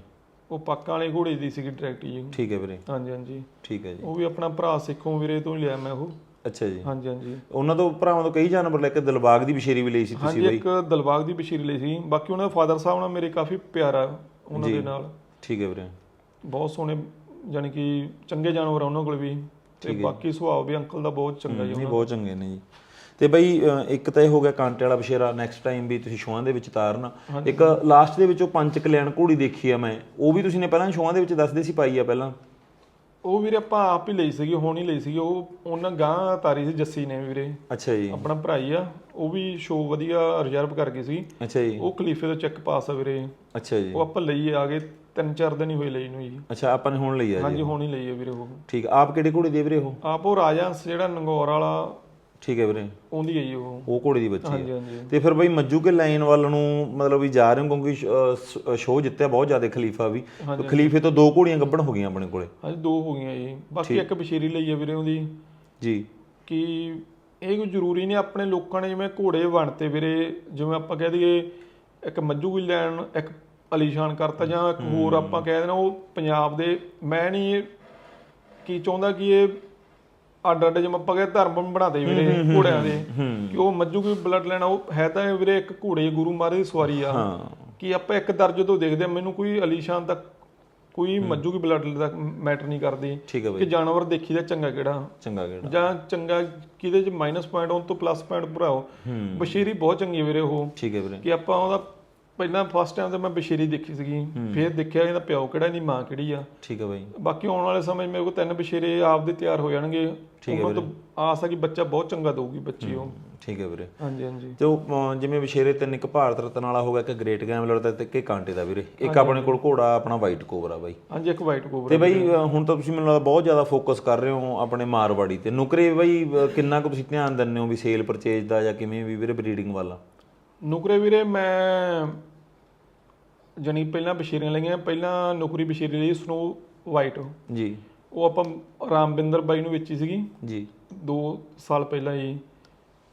ਉਹ ਪਾਕਾਂ ਵਾਲੇ ਘੋੜੇ ਦੀ ਸੀਗੀ ਡਾਇਰੈਕਟ ਜੀ ਠੀਕ ਹੈ ਵੀਰੇ। ਹਾਂਜੀ ਹਾਂਜੀ। ਠੀਕ ਹੈ ਜੀ। ਉਹ ਵੀ ਆਪਣਾ ਭਰਾ ਸਿੱਖੋਂ ਵੀਰੇ ਤੋਂ ਹੀ ਲਿਆ ਮੈਂ ਉਹ। ਅੱਛਾ ਜੀ। ਹਾਂਜੀ ਹਾਂਜੀ। ਉਹਨਾਂ ਤੋਂ ਭਰਾਵਾਂ ਤੋਂ ਕਈ ਜਾਨਵਰ ਲੈ ਕੇ ਦਿਲਬਾਗ ਦੀ ਬਸ਼ੇਰੀ ਵੀ ਲਈ ਸੀ ਤੁਸੀਂ ਹਾਂਜੀ ਬਾਈ? ਇੱਕ ਦਿਲਬਾਗ ਦੀ ਬਸ਼ੀਰ ਲਈ ਸੀ। ਬਾਕੀ ਉਹਨਾਂ ਦਾ ਫਾਦਰ ਸਾਹਿਬ ਨਾਲ ਮੇਰੇ ਕਾਫੀ ਪਿਆਰਾ ਉਹਨਾਂ ਦੇ ਨਾਲ। ਠੀਕ ਹੈ ਵੀਰੇ। ਬਹੁਤ ਸੋਹਣੇ ਯਾਨੀ ਕਿ ਚੰਗੇ ਜਾਨਵਰ ਆ ਉਹਨਾਂ ਕੋਲ ਵੀ। ਤੇ ਬਾਕੀ ਸੁਭਾਅ ਵੀ ਅੰਕਲ ਦਾ ਬਹੁਤ ਚੰਗਾ ਜੀ ਨਹੀਂ ਬਹੁਤ ਚੰਗੇ ਨੇ ਜੀ। ਤੇ ਬਈ ਇੱਕ ਤਾਂ ਇਹ ਹੋ ਗਿਆ ਕਾਂਟੇ ਵਾਲਾ ਬਸ਼ੇਰਾ ਨੈਕਸਟ ਟਾਈਮ ਵੀ ਤੁਸੀਂ ਸ਼ੋਆਂ ਦੇ ਵਿੱਚ ਤਾਰਨਾ। ਇੱਕ ਲਾਸਟ ਦੇ ਵਿੱਚ ਉਹ ਪੰਜ ਕਲਿਆਣ ਘੋੜੀ ਦੇਖੀ ਆ ਮੈਂ। ਉਹ ਵੀ ਤੁਸੀਂ ਨੇ ਪਹਿਲਾਂ ਸ਼ੋਆਂ ਦੇ ਵਿੱਚ ਦੱਸਦੇ ਸੀ ਪਾਈ ਆ ਪਹਿਲਾਂ? ਉਹ ਵੀਰੇ ਆਪਾਂ ਆਪ ਹੀ ਲਈ ਸੀਗੀ ਹੁਣ ਹੀ ਲਈ ਸੀਗੀ। ਉਹ ਉਹਨਾਂ ਗਾਂ ਤਾਰੀ ਸੀ ਜੱਸੀ ਨੇ ਵੀਰੇ। ਅੱਛਾ ਜੀ। ਆਪਣਾ ਭਰਾਈ ਆ। ਉਹ ਵੀ ਸ਼ੋਅ ਵਧੀਆ ਰਿਜ਼ਰਵ ਕਰ ਗਈ ਸੀ। ਅੱਛਾ ਜੀ। ਉਹ ਖਲੀਫੇ ਤੋਂ ਚੈੱਕ ਪਾਸ ਆ ਵੀਰੇ। ਅੱਛਾ ਜੀ। ਉਹ ਆਪਾਂ ਲਈ ਆ ਗਏ ਤਿੰਨ ਚਾਰ ਦਿਨ ਹੀ ਹੋਏ ਲਈ ਨੂੰ ਜੀ। ਅੱਛਾ ਆਪਾਂ ਨੇ ਹੁਣ ਲਈ ਆ ਜੀ। ਹਾਂਜੀ ਹੁਣ ਹੀ ਲਈ ਆ ਵੀਰੇ ਉਹ। ਠੀਕ ਆਪ ਕਿਹੜੇ ਘੋੜੇ ਦੇ ਵੀਰੇ ਉਹ? ਆਪ ਉਹ ਰਾਜਹੰਸ ਜਿਹੜਾ ਨੰਗੌਰ ਵਾਲਾ ਠੀਕ ਹੈ ਵੀਰੇ। ਉਹਦੀ ਆਈ ਉਹ। ਉਹ ਘੋੜੇ ਦੀ ਬੱਚੀ ਹਾਂਜੀ ਹੈ ਹਾਂਜੀ। ਤੇ ਫਿਰ ਬਈ ਮੱਜੂ ਕੇ ਲਾਈਨ ਵੱਲ ਨੂੰ ਮਤਲਬ ਵੀ ਜਾ ਰਹੇ ਹੋ ਕਿਉਂਕਿ ਸ਼ੋਅ ਜਿੱਤਿਆ ਬਹੁਤ ਜ਼ਿਆਦਾ ਖਲੀਫਾ ਵੀ। ਤੇ ਖਲੀਫੇ ਤੋਂ ਦੋ ਘੋੜੀਆਂ ਗੱਭਣ ਹੋ ਗਈਆਂ ਆਪਣੇ ਕੋਲੇ। ਹਾਂਜੀ ਦੋ ਹੋ ਗਈਆਂ ਜੀ। ਬਾਕੀ ਇੱਕ ਬਸ਼ੀਰੀ ਲਈ ਆ ਵੀਰੇ ਉਹਦੀ। ਜੀ। ਕਿ ਇਹ ਕੋਈ ਜ਼ਰੂਰੀ ਨਹੀਂ ਆਪਣੇ ਲੋਕਾਂ ਨੇ ਜਿਵੇਂ ਘੋੜੇ ਬਣਤੇ ਵੀਰੇ ਜਿਵੇਂ ਆਪਾਂ ਕਹਿ ਦਈਏ ਇੱਕ ਮੱਜੂ ਵੀ ਲੈਣ ਇੱਕ ਅਲੀਸ਼ਾਨ ਕਰਤਾ ਜਾਂ ਇੱਕ ਹੋਰ ਆਪਾਂ ਕਹਿ ਦੇਣਾ ਉਹ ਪੰਜਾਬ ਦੇ ਮੈਂ ਨਹੀਂ ਇਹ ਕੀ ਚਾਹੁੰਦਾ ਕਿ ਇਹ ਅੱਡ ਅੱਡ ਜਿਵੇਂ ਆਪਾਂ ਕਹਿੰਦੇ ਧਰਮ ਬਣਾਦੇ ਵੀਰੇ ਘੋੜਿਆਂ ਦੇ। ਕਿ ਉਹ ਮੱਜੂ ਕੋਈ ਬਲੱਡ ਲੈਣਾ ਉਹ ਹੈ ਤਾਂ ਵੀਰੇ ਇੱਕ ਘੋੜੇ ਗੁਰੂ ਮਹਾਰਾਜ ਦੀ ਸਵਾਰੀ ਆ। ਕਿ ਆਪਾਂ ਇੱਕ ਦਰਜੇ ਤੋਂ ਦੇਖਦੇ ਮੈਨੂੰ ਕੋਈ ਅਲੀਸ਼ਾਨ ਤੱਕ ਕੋਈ ਮੱਜੂ ਕੀ ਬਲੱਡ ਦਾ ਮੈਟਰ ਨਹੀਂ ਕਰਦੀ। ਕਿ ਜਾਨਵਰ ਦੇਖੀਦਾ ਚੰਗਾ ਕਿਹੜਾ। ਚੰਗਾ ਗੇੜਾ ਜਾਂ ਚੰਗਾ ਕਿਹਦੇ ਚ ਮਾਈਨਸ ਪੁਆਇੰਟ on ਤੋਂ ਪਲੱਸ ਪੁਆਇੰਟ ਭਰਾਓ ਬਸ਼ੀਰੀ ਬਹੁਤ ਚੰਗੀ ਵੀਰੇ ਉਹ। ਠੀਕ ਹੈ ਵੀਰੇ। ਕਿ ਆਪਾਂ ਉਹਦਾ ਪਹਿਲਾਂ ਫਸਟ ਟਾਈਮ ਤੇ ਮੈਂ ਬਸ਼ੀਰੀ ਦੇਖੀ ਸੀਗੀ। ਫਿਰ ਦੇਖਿਆ ਇਹਦਾ ਪਿਓ ਕਿਹੜਾ ਇਹਦੀ ਮਾਂ ਕਿਹੜੀ ਆ। ਠੀਕ ਹੈ ਬਾਈ। ਬਾਕੀ ਆਉਣ ਵਾਲੇ ਸਮੇਂ ਮੇਰੇ ਕੋਲ ਤਿੰਨ ਬਸ਼ੀਰੇ ਆਪਦੇ ਤਿਆਰ ਹੋ ਜਾਣਗੇ। ਉਹਨਾਂ ਤੋਂ ਆਸ ਆ ਕਿ ਬੱਚਾ ਬਹੁਤ ਚੰਗਾ ਦਊਗੀ ਬੱਚੀ ਉਹ। ਠੀਕ ਹੈ ਵੀਰੇ। ਹਾਂਜੀ ਹਾਂਜੀ। ਤੇ ਉਹ ਜਿਵੇਂ ਵਿਸ਼ੇਰੇ ਤਿੰਨ ਇੱਕ ਭਾਰਤ ਰਤਨ ਵਾਲਾ ਹੋ ਗਿਆ ਇੱਕ ਗ੍ਰੇਟ ਗੈਮਲਰ ਦਾ ਤੇ ਇੱਕ ਕਾਂਟੇ ਦਾ ਵੀਰੇ। ਇੱਕ ਆਪਣੇ ਕੋਲ ਘੋੜਾ ਆਪਣਾ ਵਾਈਟ ਕੋਬਰਾ ਬਾਈ। ਹਾਂਜੀ ਇੱਕ ਵਾਈਟ ਕੋਬਰਾ ਤੇ ਬਾਈ ਹੁਣ ਤਾਂ ਤੁਸੀਂ ਮੈਨੂੰ ਲੱਗਦਾ ਬਹੁਤ ਜ਼ਿਆਦਾ ਫੋਕਸ ਕਰ ਰਹੇ ਹੋ ਆਪਣੇ ਮਾਰਵਾੜੀ ਤੇ। ਨੁਕਰੇ ਬਾਈ ਕਿੰਨਾ ਕੁ ਤੁਸੀਂ ਧਿਆਨ ਦਿੰਦੇ ਹੋ ਵੀ ਸੇਲ ਪਰਚੇਜ ਦਾ ਜਾਂ ਕਿਵੇਂ ਵੀ ਵੀਰੇ ਬਰੀਡਿੰਗ ਵਾਲਾ? ਨੁਕਰੇ ਵੀਰੇ ਮੈਂ ਜਣੀ ਪਹਿਲਾਂ ਬਸ਼ੀਰੀਆਂ ਲਈਆਂ ਪਹਿਲਾਂ ਨੁਕਰੀ ਬਸ਼ੀਰੀ ਲਈ ਸਨੋ ਵਾਈਟ ਜੀ। ਉਹ ਆਪਾਂ ਰਾਮਬਿੰਦਰ ਬਾਈ ਨੂੰ ਵੇਚੀ ਸੀਗੀ। ਜੀ। 2 ਸਾਲ ਪਹਿਲਾਂ ਹੀ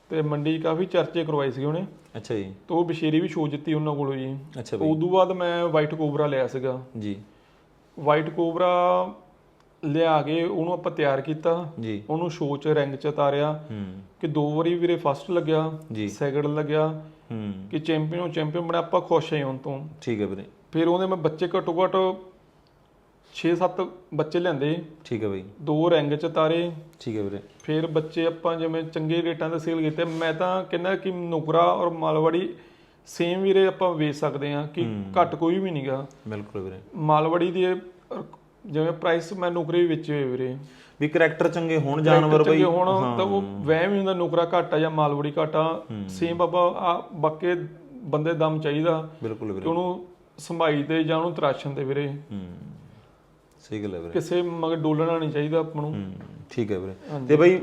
ਤੇ ਮੰਡੀ ਕਾਫੀ ਚਰਚੇ ਕਰਵਾਏ ਸੀ ਉਹਨੇ। ਅੱਛਾ ਜੀ। ਤੇ ਉਹ ਬਸ਼ੀਰੀ ਵੀ ਸ਼ੋ ਜਿੱਤੀ ਉਹਨਾਂ ਕੋਲੋਂ ਜੀ। ਅੱਛਾ ਬਾਈ। ਉਦੋਂ ਬਾਅਦ ਮੈਂ ਵਾਈਟ ਕੋਬਰਾ ਲਿਆ ਸੀਗਾ। ਜੀ। ਵਾਈਟ ਕੋਬਰਾ ਲਿਆ ਕੇ ਉਹਨੂੰ ਆਪਾਂ ਤਿਆਰ ਕੀਤਾ। ਜੀ। ਉਹਨੂੰ ਸ਼ੋ 'ਚ ਰੈਂਕ 'ਚ ਉਤਾਰਿਆ। ਕਿ ਦੋ ਵਾਰੀ ਵੀਰੇ ਫਸਟ ਲੱਗਿਆ। ਜੀ। ਸੈਕਿੰਡ ਲੱਗਿਆ। ਕਿ ਚੈਂਪੀਅਨ ਚੈਂਪੀਅਨ ਬਣਿਆ ਆਪਾਂ ਖੁਸ਼ ਹਾਂ ਹੁਣ ਤੋਂ। ਠੀਕ ਹੈ ਵੀਰੇ। ਫਿਰ ਉਹਦੇ ਮੈਂ ਬੱਚੇ ਘੱਟੋ ਘੱਟ 6-7 ਬੱਚੇ ਲਿਆਂਦੇ। ਠੀਕ ਹੈ ਬਾਈ। ਦੋ ਰੈਂਕ 'ਚ ਤਾਰੇ। ਠੀਕ ਹੈ ਵੀਰੇ। ਫਿਰ ਬੱਚੇ ਆਪਾਂ ਜਿਵੇਂ ਚੰਗੇ ਰੇਟਾਂ ਤੇ ਸੇਲ ਕੀਤੇ ਮੈਂ ਤਾਂ ਕਹਿੰਦਾ ਕਿ ਨੁਕਰਾ ਔਰ ਮਾਲਵਾੜੀ ਸੇਮ ਵੀਰੇ ਆਪਾਂ ਵੇਚ ਸਕਦੇ ਹਾਂ ਕਿ ਘੱਟ ਕੋਈ ਵੀ ਨਹੀਂਗਾ ਬਿਲਕੁਲ ਵੀਰੇ। ਮਾਲਵਾੜੀ ਦੀ ਜਿਵੇਂ ਪ੍ਰਾਈਸ ਮੈਂ ਨੁਕਰੇ ਵੇਚੇ ਹੋਏ ਵੀਰੇ। ਵੀ ਕਰੈਕਟਰ ਚੰਗੇ ਹੋਣ ਜਾਨਵਰ ਬਾਈ। ਚੰਗੇ ਹੁਣ ਤਾਂ ਉਹ ਵਹਿਮ ਹੀ ਹੁੰਦਾ ਨੁਕਰਾ ਘੱਟ ਜਾਂ ਮਾਲਵਾੜੀ ਘੱਟ ਸੇਮ ਆਪਾਂ ਆ ਬਾਕੀ ਬੰਦੇ ਦਮ ਚਾਹੀਦਾ। ਬਿਲਕੁਲ ਵੀਰੇ। ਉਹਨੂੰ ਸੰਭਾਈ ਤੇ ਜਾਂ ਉਹਨੂੰ ਤਰਾਸ਼ਣ ਤੇ ਵੀਰੇ। ਹੂੰ। ਸਹੀ ਗੱਲ ਹੈ ਵੀਰੇ। ਕਿਸੇ ਮਗਰ ਡੋਲਣਾ ਨਹੀਂ ਚਾਹੀਦਾ ਆਪਾਂ ਨੂੰ। ਠੀਕ ਹੈ ਵੀਰੇ। ਤੇ ਬਈ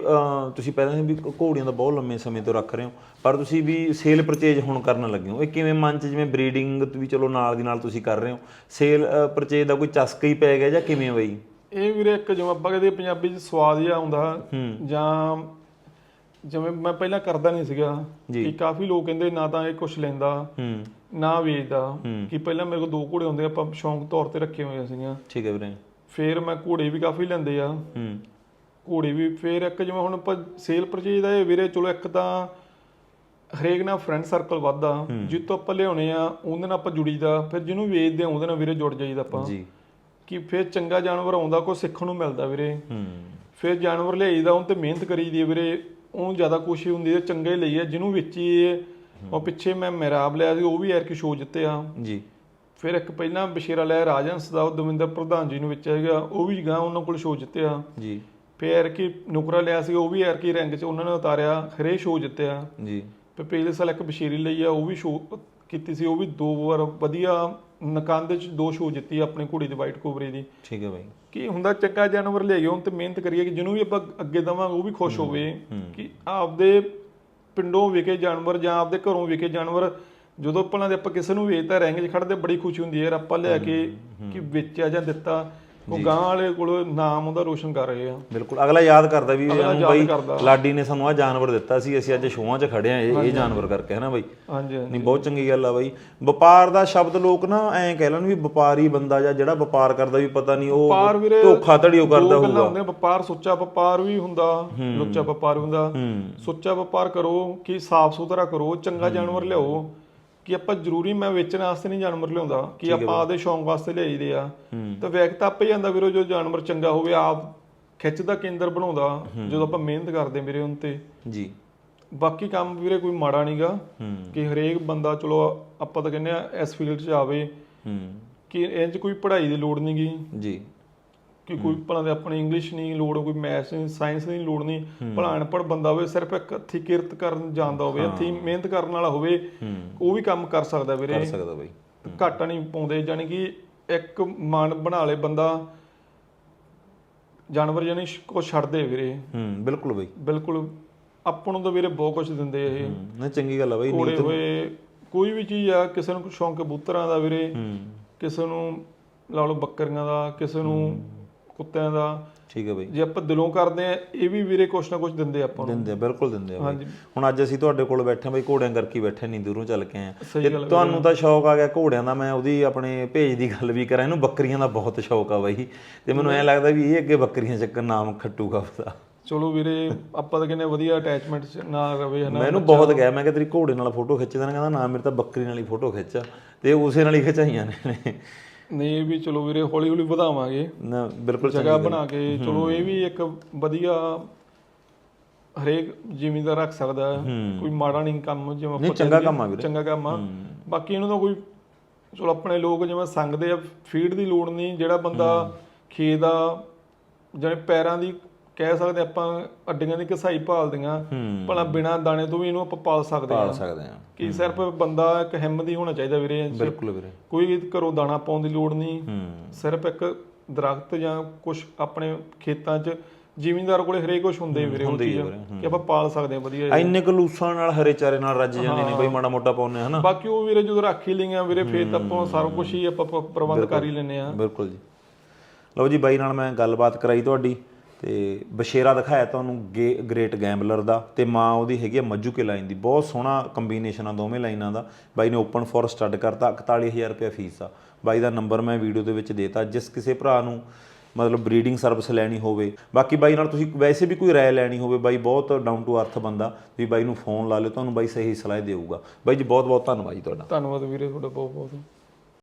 ਤੁਸੀਂ ਪਹਿਲਾਂ ਹੀ ਵੀ ਘੋੜੀਆਂ ਦਾ ਬਹੁਤ ਲੰਮੇ ਸਮੇਂ ਤੋਂ ਰੱਖ ਰਹੇ ਹੋ ਪਰ ਤੁਸੀਂ ਵੀ ਸੇਲ ਪਰਚੇਜ ਹੁਣ ਕਰਨ ਲੱਗੇ ਹੋ। ਇਹ ਕਿਵੇਂ ਮਨ ਚ ਜਿਵੇਂ ਬਰੀਡਿੰਗ ਵੀ ਚਲੋ ਨਾਲ ਦੀ ਨਾਲ ਤੁਸੀਂ ਕਰ ਰਹੇ ਹੋ ਸੇਲ ਪਰਚੇਜ ਦਾ ਕੋਈ ਚਸਕਾ ਹੀ ਪੈ ਗਿਆ ਜਾਂ ਕਿਵੇਂ ਬਈ? ਇਹ ਵੀਰੇ ਇੱਕ ਜਿਵੇਂ ਆਪਾਂ ਕਹਿੰਦੇ ਪੰਜਾਬੀ ਚ ਸਵਾਦ ਜਿਹਾ ਆਉਂਦਾ ਜਾਂ ਜਿਵੇਂ ਮੈਂ ਪਹਿਲਾਂ ਕਰਦਾ ਨਹੀਂ ਸੀਗਾ ਕਿ ਕਾਫੀ ਲੋਕ ਕਹਿੰਦੇ ਨਾ ਤਾਂ ਇਹ ਕੁਝ ਲੈਂਦਾ ਨਾ ਵੇਚਦਾ। ਕਿ ਪਹਿਲਾਂ ਮੇਰੇ ਕੋਲ ਦੋ ਘੋੜੇ ਹੁੰਦੇ ਆਪਾਂ ਸ਼ੌਂਕ ਤੌਰ ਤੇ ਰੱਖੇ ਹੋਏ ਸੀਗੀਆਂ। ਠੀਕ ਹੈ ਵੀਰੇ। ਫਿਰ ਮੈਂ ਘੋੜੇ ਵੀ ਕਾਫੀ ਲੈਂਦੇ ਆ। ਹੂੰ। ਘੋੜੇ ਵੀ ਫਿਰ ਇੱਕ ਜਿਵੇਂ ਹੁਣ ਆਪਾਂ ਸੇਲ ਪਰਚੇਜ ਦਾ ਇਹ ਵੀਰੇ ਚਲੋ ਇੱਕ ਤਾਂ ਹਰੇਕ ਨਾਲ ਫਰੈਂਡ ਸਰਕਲ ਵੱਧਦਾ। ਜਿੱਤੋਂ ਆਪਾਂ ਲਿਆਉਣੇ ਆ ਉਹਦੇ ਨਾਲ ਆਪਾਂ ਜੁੜੀਦਾ ਫਿਰ ਜਿਹਨੂੰ ਵੇਚਦੇ ਆ ਉਹਦੇ ਨਾਲ ਵੀਰੇ ਜੁੜ ਜਾਈਦਾ ਆਪਾਂ। ਜੀ। ਕਿ ਫਿਰ ਚੰਗਾ ਜਾਨਵਰ ਆਉਂਦਾ ਕੋ ਸਿੱਖਣ ਨੂੰ ਮਿਲਦਾ ਵੀਰੇ। ਹੂੰ। ਫਿਰ ਜਾਨਵਰ ਲਿਆਈਦਾ ਉਹਨ ਤੇ ਮਿਹਨਤ ਕਰੀਦੀ ਵੀਰੇ। ਉਹਨੂੰ ਜ਼ਿਆਦਾ ਖੁਸ਼ੀ ਹੁੰਦੀ ਹੈ ਚੰਗੇ ਲਈ ਹੈ ਜਿਹਨੂੰ ਵੇਚੀਏ ਉਹ ਪਿੱਛੇ ਮੈਂ ਮੈਰਾਬ ਲਿਆ ਸੀ ਉਹ ਵੀ ਕਿ ਸ਼ੋਅ ਜਿੱਤਿਆ ਜੀ। ਫਿਰ ਇੱਕ ਪਹਿਲਾਂ ਬਸ਼ੀਰਾ ਲਿਆ ਰਾਜਹੰਸ ਦਾ ਉਹ ਦਵਿੰਦਰ ਪ੍ਰਧਾਨ ਜੀ ਨੂੰ ਵੇਚਿਆ ਹੈਗਾ ਉਹ ਵੀ ਗਾਂ ਉਹਨਾਂ ਕੋਲ ਸ਼ੋਅ ਜਿੱਤਿਆ ਜੀ। ਫਿਰ ਕੀ ਨੁਕਰਾ ਲਿਆ ਸੀ ਉਹ ਵੀ ਐਰ ਕੀ ਰੈਂਕ 'ਚ ਉਹਨਾਂ ਨੇ ਉਤਾਰਿਆ ਹਰੇ ਸ਼ੋਅ ਜਿੱਤਿਆ ਜੀ। ਤੇ ਪਿਛਲੇ ਸਾਲ ਇੱਕ ਬਸ਼ੀਰੀ ਲਈ ਆ ਉਹ ਵੀ ਸ਼ੋਅ ਕੀਤੀ ਸੀ ਉਹ ਵੀ ਦੋ ਵਾਰ ਵਧੀਆ ਨਕੰਦ 'ਚ ਦੋ ਸ਼ੋਅ ਜਿੱਤੀ ਆਪਣੀ ਕੁੜੀ ਦੀ ਵਾਈਟ ਕੋਬਰੇ ਦੀ। ਠੀਕ ਹੈ ਬਾਈ। ਕੀ ਹੁੰਦਾ ਚੰਗਾ ਜਾਨਵਰ ਲਿਆਈਏ ਹੁਣ ਤੇ ਮਿਹਨਤ ਕਰੀਏ ਕਿ ਜਿਹਨੂੰ ਵੀ ਆਪਾਂ ਅੱਗੇ ਦਵਾਂਗੇ ਉਹ ਵੀ ਖੁਸ਼ ਹੋਵੇ ਕਿ ਆਪਦੇ ਪਿੰਡੋਂ ਵਿਕੇ ਜਾਨਵਰ ਜਾਂ ਆਪਦੇ ਘਰੋਂ ਵਿਕੇ ਜਾਨਵਰ ਜਦੋਂ ਭਲਾ ਦੇ ਆਪਾਂ ਕਿਸੇ ਨੂੰ ਵੇਚਦਾ 'ਚ ਖੜਦੇ ਬੜੀ ਖੁਸ਼ੀ ਹੁੰਦੀ ਹੈ ਯਾਰ ਆਪਾਂ ਲਿਆ ਕੇ ਕਿ ਵੇਚਿਆ ਜਾਂ ਦਿੱਤਾ। ਉਹ ਗਾਂ ਵਾਲੇ ਕੋਲ ਨਾਮ ਉਹਦਾ ਰੋਸ਼ਨ ਕਰ ਰਹੇ ਆ। ਬਿਲਕੁਲ ਅਗਲਾ ਯਾਦ ਕਰਦਾ ਵੀ ਇਹਨੂੰ ਬਾਈ। ਲਾਡੀ ਨੇ ਸਾਨੂੰ ਆ ਜਾਨਵਰ ਦਿੱਤਾ ਸੀ ਅਸੀਂ ਅੱਜ ਸ਼ੋਆਂ 'ਚ ਖੜੇ ਆ ਇਹ ਇਹ ਜਾਨਵਰ ਕਰਕੇ ਹੈ ਨਾ ਬਾਈ? ਹਾਂਜੀ ਨਹੀਂ ਬਹੁਤ ਚੰਗੀ ਗੱਲ ਆ ਬਾਈ। ਵਪਾਰ ਦਾ ਸ਼ਬਦ ਲੋਕ ਨਾ ਐਂ ਕਹਿ ਲੈਣ ਵੀ ਵਪਾਰੀ ਬੰਦਾ ਜਾਂ ਜਿਹੜਾ ਵਪਾਰ ਕਰਦਾ ਵੀ ਪਤਾ ਨਹੀਂ ਉਹ ਧੋਖਾ ਧੜੀ ਉਹ ਕਰਦਾ ਦੋ ਗੱਲਾਂ ਹੋਊਗਾ। ਹੁੰਦੀਆਂ ਵਪਾਰ ਸੁੱਚਾ ਵਪਾਰ ਵੀ ਹੁੰਦਾ ਲੁੱਚਾ ਵਪਾਰ ਵੀ ਹੁੰਦਾ। ਸੁੱਚਾ ਵਪਾਰ ਕਰੋ ਕਿ ਸਾਫ਼ ਸੁਥਰਾ ਕਰੋ ਚੰਗਾ ਜਾਨਵਰ ਲਿਆਓ। ਕਿ ਆਪਾਂ ਜ਼ਰੂਰੀ ਮੈਂ ਵੇਚਣ ਵਾਸਤੇ ਨਹੀਂ ਜਾਨਵਰ ਲਿਆਉਂਦਾ ਕਿ ਆਪਾਂ ਆਪਦੇ ਸ਼ੌਂਕ ਵਾਸਤੇ ਲਿਆਈਦੇ ਆ। ਤਾਂ ਵਿਅਕਤ ਤਾਂ ਆਪੇ ਜਾਂਦਾ ਵੀਰੋ ਜੋ ਜਾਨਵਰ ਚੰਗਾ ਹੋਵੇ ਆਪ ਖਿੱਚ ਦਾ ਕੇਂਦਰ ਬਣਾਉਂਦਾ ਜਦੋਂ ਆਪਾਂ ਮਿਹਨਤ ਕਰਦੇ ਵੀਰੇ ਉਹਨਾਂ ਤੇ। ਜੀ। ਬਾਕੀ ਕੰਮ ਵੀਰੇ ਕੋਈ ਮਾੜਾ ਨਹੀਂਗਾ ਕਿ ਹਰੇਕ ਬੰਦਾ ਚਲੋ ਆਪਾਂ ਤਾਂ ਕਹਿੰਦੇ ਆ ਇਸ ਫੀਲਡ 'ਚ ਆਵੇ। ਹੂੰ। ਕਿ 'ਚ ਕੋਈ ਪੜ੍ਹਾਈ ਦੀ ਲੋੜ ਨਹੀਂਗੀ ਜੀ। ਕਿ ਕੋਈ ਭਲਾ ਦੇ ਆਪਣੀ ਇੰਗਲਿਸ਼ ਨਹੀਂ ਲੋੜ ਕੋਈ ਮੈਥ ਨਹੀਂ ਸਾਇੰਸ ਦੀ ਲੋੜ ਨਹੀਂ ਭਲਾ ਅਨਪੜ੍ਹ ਬੰਦਾ ਹੋਵੇ ਸਿਰਫ ਇੱਕ ਹੱਥੀ ਕਿਰਤ ਕਰਨ ਜਾਣਦਾ ਹੋਵੇ ਹੱਥੀ ਮਿਹਨਤ ਕਰਨ ਵਾਲਾ ਹੋਵੇ ਉਹ ਵੀ ਕੰਮ ਕਰ ਸਕਦਾ ਵੀਰੇ। ਕਰ ਸਕਦਾ ਬਾਈ। ਘਾਟਾ ਨਹੀਂ ਪਾਉਂਦੇ ਜਾਨੀ ਕਿ ਇੱਕ ਮਨ ਬਣਾ ਲੇ ਬੰਦਾ ਜਾਨਵਰ ਜਾਨੀ ਕੋ ਛੱਡਦੇ ਵੀਰੇ। ਹੂੰ ਬਿਲਕੁਲ ਬਾਈ। ਬਿਲਕੁਲ ਆਪਾਂ ਨੂੰ ਤਾਂ ਵੀਰੇ ਬਹੁਤ ਕੁਝ ਦਿੰਦੇ ਇਹ। ਨਹੀਂ ਚੰਗੀ ਗੱਲ ਆ ਬਾਈ ਕੋੜੇ ਹੋਏ ਕੋਈ ਵੀ ਚੀਜ਼ ਆ ਕਿਸੇ ਨੂੰ ਸ਼ੌਂਕ ਕਬੂਤਰਾਂ ਦਾ ਵੀਰੇ ਹੂੰ। ਕਿਸੇ ਨੂੰ ਲਾ ਲਓ ਬੱਕਰੀਆਂ ਦਾ ਕਿਸੇ ਨੂੰ ਕੁੱਤਿਆਂ ਦਾ। ਠੀਕ ਹੈ ਬਾਈ। ਜੇ ਆਪਾਂ ਦਿਲੋਂ ਕਰਦੇ ਆ ਇਹ ਵੀ ਵੀਰੇ ਕੁਛ ਨਾ ਕੁਛ ਦਿੰਦੇ ਆਪਾਂ ਨੂੰ। ਦਿੰਦੇ ਬਿਲਕੁਲ ਦਿੰਦੇ ਆ ਬਾਈ। ਹੁਣ ਅੱਜ ਅਸੀਂ ਤੁਹਾਡੇ ਕੋਲ ਬੈਠੇ ਆ ਬਾਈ ਘੋੜਿਆਂ ਕਰਕੇ ਬੈਠੇ ਨਹੀਂ ਦੂਰੋਂ ਚੱਲ ਕੇ ਆਏ ਜੇ ਤੁਹਾਨੂੰ ਤਾਂ ਸ਼ੌਕ ਆ ਗਿਆ ਘੋੜਿਆਂ ਦਾ ਮੈਂ ਉਹਦੀ ਆਪਣੇ ਭੇਜ ਦੀ ਗੱਲ ਵੀ ਕਰਾਂ ਇਹਨੂੰ ਬੱਕਰੀਆਂ ਦਾ ਬਹੁਤ ਸ਼ੌਕ ਆ ਬਾਈ। ਤੇ ਮੈਨੂੰ ਐਂ ਲੱਗਦਾ ਵੀ ਇਹ ਅੱਗੇ ਬੱਕਰੀਆਂ ਚੱਕਰ ਨਾਮ ਖੱਟੂਗਾ ਉਹਦਾ ਚਲੋ ਵੀਰੇ ਆਪਾਂ ਤਾਂ ਕਹਿੰਦੇ ਵਧੀਆ ਅਟੈਚਮੈਂਟ ਨਾ? ਰਵੇ ਹਨਾ ਮੈਨੂੰ ਬਹੁਤ ਗਿਆ ਮੈਂ ਕਿ ਤੇਰੀ ਘੋੜੇ ਨਾਲ ਫੋਟੋ ਖਿੱਚਦਾ ਨਾ ਕਹਿੰਦਾ ਨਾ ਮੇਰੇ ਤਾਂ ਬੱਕਰੀ ਨਾਲ ਹੀ ਫੋਟੋ ਖਿੱਚ। ਤੇ ਉਸੇ ਨਾਲ ਹੀ ਖਿਚਾਈਆਂ ਨੇ ਨਹੀਂ ਇਹ ਵੀ ਚਲੋ ਵੀਰੇ ਹੌਲੀ ਹੌਲੀ ਵਧਾਵਾਂਗੇ। ਨਾ ਬਿਲਕੁਲ ਜਗ੍ਹਾ ਬਣਾ ਕੇ ਚਲੋ ਇਹ ਵੀ ਇੱਕ ਵਧੀਆ ਹਰੇਕ ਜ਼ਿਮੀਂਦਾਰ ਰੱਖ ਸਕਦਾ ਕੋਈ ਮਾੜਾ ਨਹੀਂ ਕੰਮ ਜਿਵੇਂ ਆਪਾਂ ਚੰਗਾ ਕੰਮ ਆ ਵੀਰੇ। ਚੰਗਾ ਕੰਮ ਆ। ਬਾਕੀ ਇਹਨੂੰ ਤਾਂ ਕੋਈ ਚਲੋ ਆਪਣੇ ਲੋਕ ਜਿਵੇਂ ਸੰਗਦੇ ਆ ਫੀਡ ਦੀ ਲੋੜ ਨਹੀਂ। ਜਿਹੜਾ ਬੰਦਾ ਖੇਤ ਦਾ ਜਿਵੇਂ ਪੈਰਾਂ ਦੀ ਕਹਿ ਸਕਦੇ ਆਪਾਂ ਅੱਡੀਆਂ ਦੀ ਕਸਾਈ ਭਾਲਦੀਆਂ ਹੂੰ। ਭਲਾ ਬਿਨਾ ਦਾਣੇ ਤੋਂ ਵੀ ਇਹਨੂੰ ਆਪਾਂ ਪਾਲ ਸਕਦੇ ਪਾਲ ਆ ਸਕਦੇ ਆ ਕਿ ਸਿਰਫ ਬੰਦਾ ਇੱਕ ਹਿੰਮਤ ਹੀ ਹੋਣਾ ਚਾਹੀਦਾ ਵੀਰੇ। ਬਿਲਕੁਲ ਵੀਰੇ। ਕੋਈ ਘਰੋਂ ਦਾਣਾ ਪਾਉਣ ਦੀ ਲੋੜ ਨਹੀਂ। ਹੂੰ। ਸਿਰਫ ਇੱਕ ਦਰਖਤ ਜਾਂ ਕੁਝ ਆਪਣੇ ਖੇਤਾਂ 'ਚ ਜ਼ਿਮੀਂਦਾਰ ਕੋਲੇ ਹਰੇਕ ਕੁਝ ਹੁੰਦੇ ਵੀਰੇ ਉਹ ਚੀਜ਼ ਕਿ ਆਪਾਂ ਪਾਲ ਸਕਦੇ ਹਾਂ ਵਧੀਆ ਇੰਨੇ ਕੁ ਲੂਸਾਂ ਨਾਲ ਹਰੇ ਚਾਰੇ ਨਾਲ ਰੱਜ ਜਾਂਦੇ ਨੇ ਬਈ ਮਾੜਾ ਮੋਟਾ ਪਾਉਨੇ ਹਨਾ। ਬਾਕੀ ਉਹ ਵੀਰੇ ਜਦੋਂ ਰੱਖ ਹੀ ਲਈਆਂ ਵੀਰੇ ਫੇਰ ਤਾਂ ਆਪਾਂ ਸਾਰਾ ਕੁਝ ਹੀ ਆਪਾਂ ਪ੍ਰਬੰਧ ਕਰ ਹੀ ਲੈਨੇ ਆ ਬਿਲਕੁਲ ਜੀ। ਲਓ ਜੀ ਬਾਈ ਨਾਲ ਮੈਂ ਗੱਲਬਾਤ ਕਰਾਈ ਤੁਹਾਡੀ। ਤੇ ਬਸ਼ੇਰਾ ਦਿਖਾਇਆ ਤੁਹਾਨੂੰ ਗੇ- ਗ੍ਰੇਟ ਗੈਂਬਲਰ ਦਾ ਤੇ ਮਾਂ ਉਹਦੀ ਹੈਗੀ ਆ ਮੱਜੂ ਕੇ ਲਾਈਨ ਦੀ, ਬਹੁਤ ਸੋਹਣਾ ਕੰਬੀਨੇਸ਼ਨ ਆ ਦੋਵੇਂ ਲਾਈਨਾਂ ਦਾ। ਬਾਈ ਨੇ ਓਪਨ ਫੋਰ ਸਟੱਡ ਕਰਤਾ 41000 ਰੁਪਏ ਫੀਸ ਆ। ਬਾਈ ਦਾ ਨੰਬਰ ਮੈਂ ਵੀਡੀਓ ਦੇ ਵਿੱਚ ਦੇਤਾ, ਜਿਸ ਕਿਸੇ ਭਰਾ ਨੂੰ ਮਤਲਬ ਬਰੀਡਿੰਗ ਸਰਵਿਸ ਲੈਣੀ ਹੋਵੇ। ਬਾਕੀ ਬਾਈ ਨਾਲ ਤੁਸੀਂ ਵੈਸੇ ਵੀ ਕੋਈ ਰਾਏ ਲੈਣੀ ਹੋਵੇ, ਬਾਈ ਬਹੁਤ ਡਾਊਨ ਟੂ ਅਰਥ ਬੰਦਾ, ਵੀ ਬਾਈ ਨੂੰ ਫੋਨ ਲਾ ਲਿਓ, ਤੁਹਾਨੂੰ ਬਾਈ ਸਹੀ ਸਲਾਹ ਦੇਊਗਾ। ਬਾਈ ਜੀ ਬਹੁਤ ਬਹੁਤ ਧੰਨਵਾਦ ਜੀ ਤੁਹਾਡਾ। ਧੰਨਵਾਦ ਵੀਰੇ ਤੁਹਾਡਾ ਬਹੁਤ ਬਹੁਤ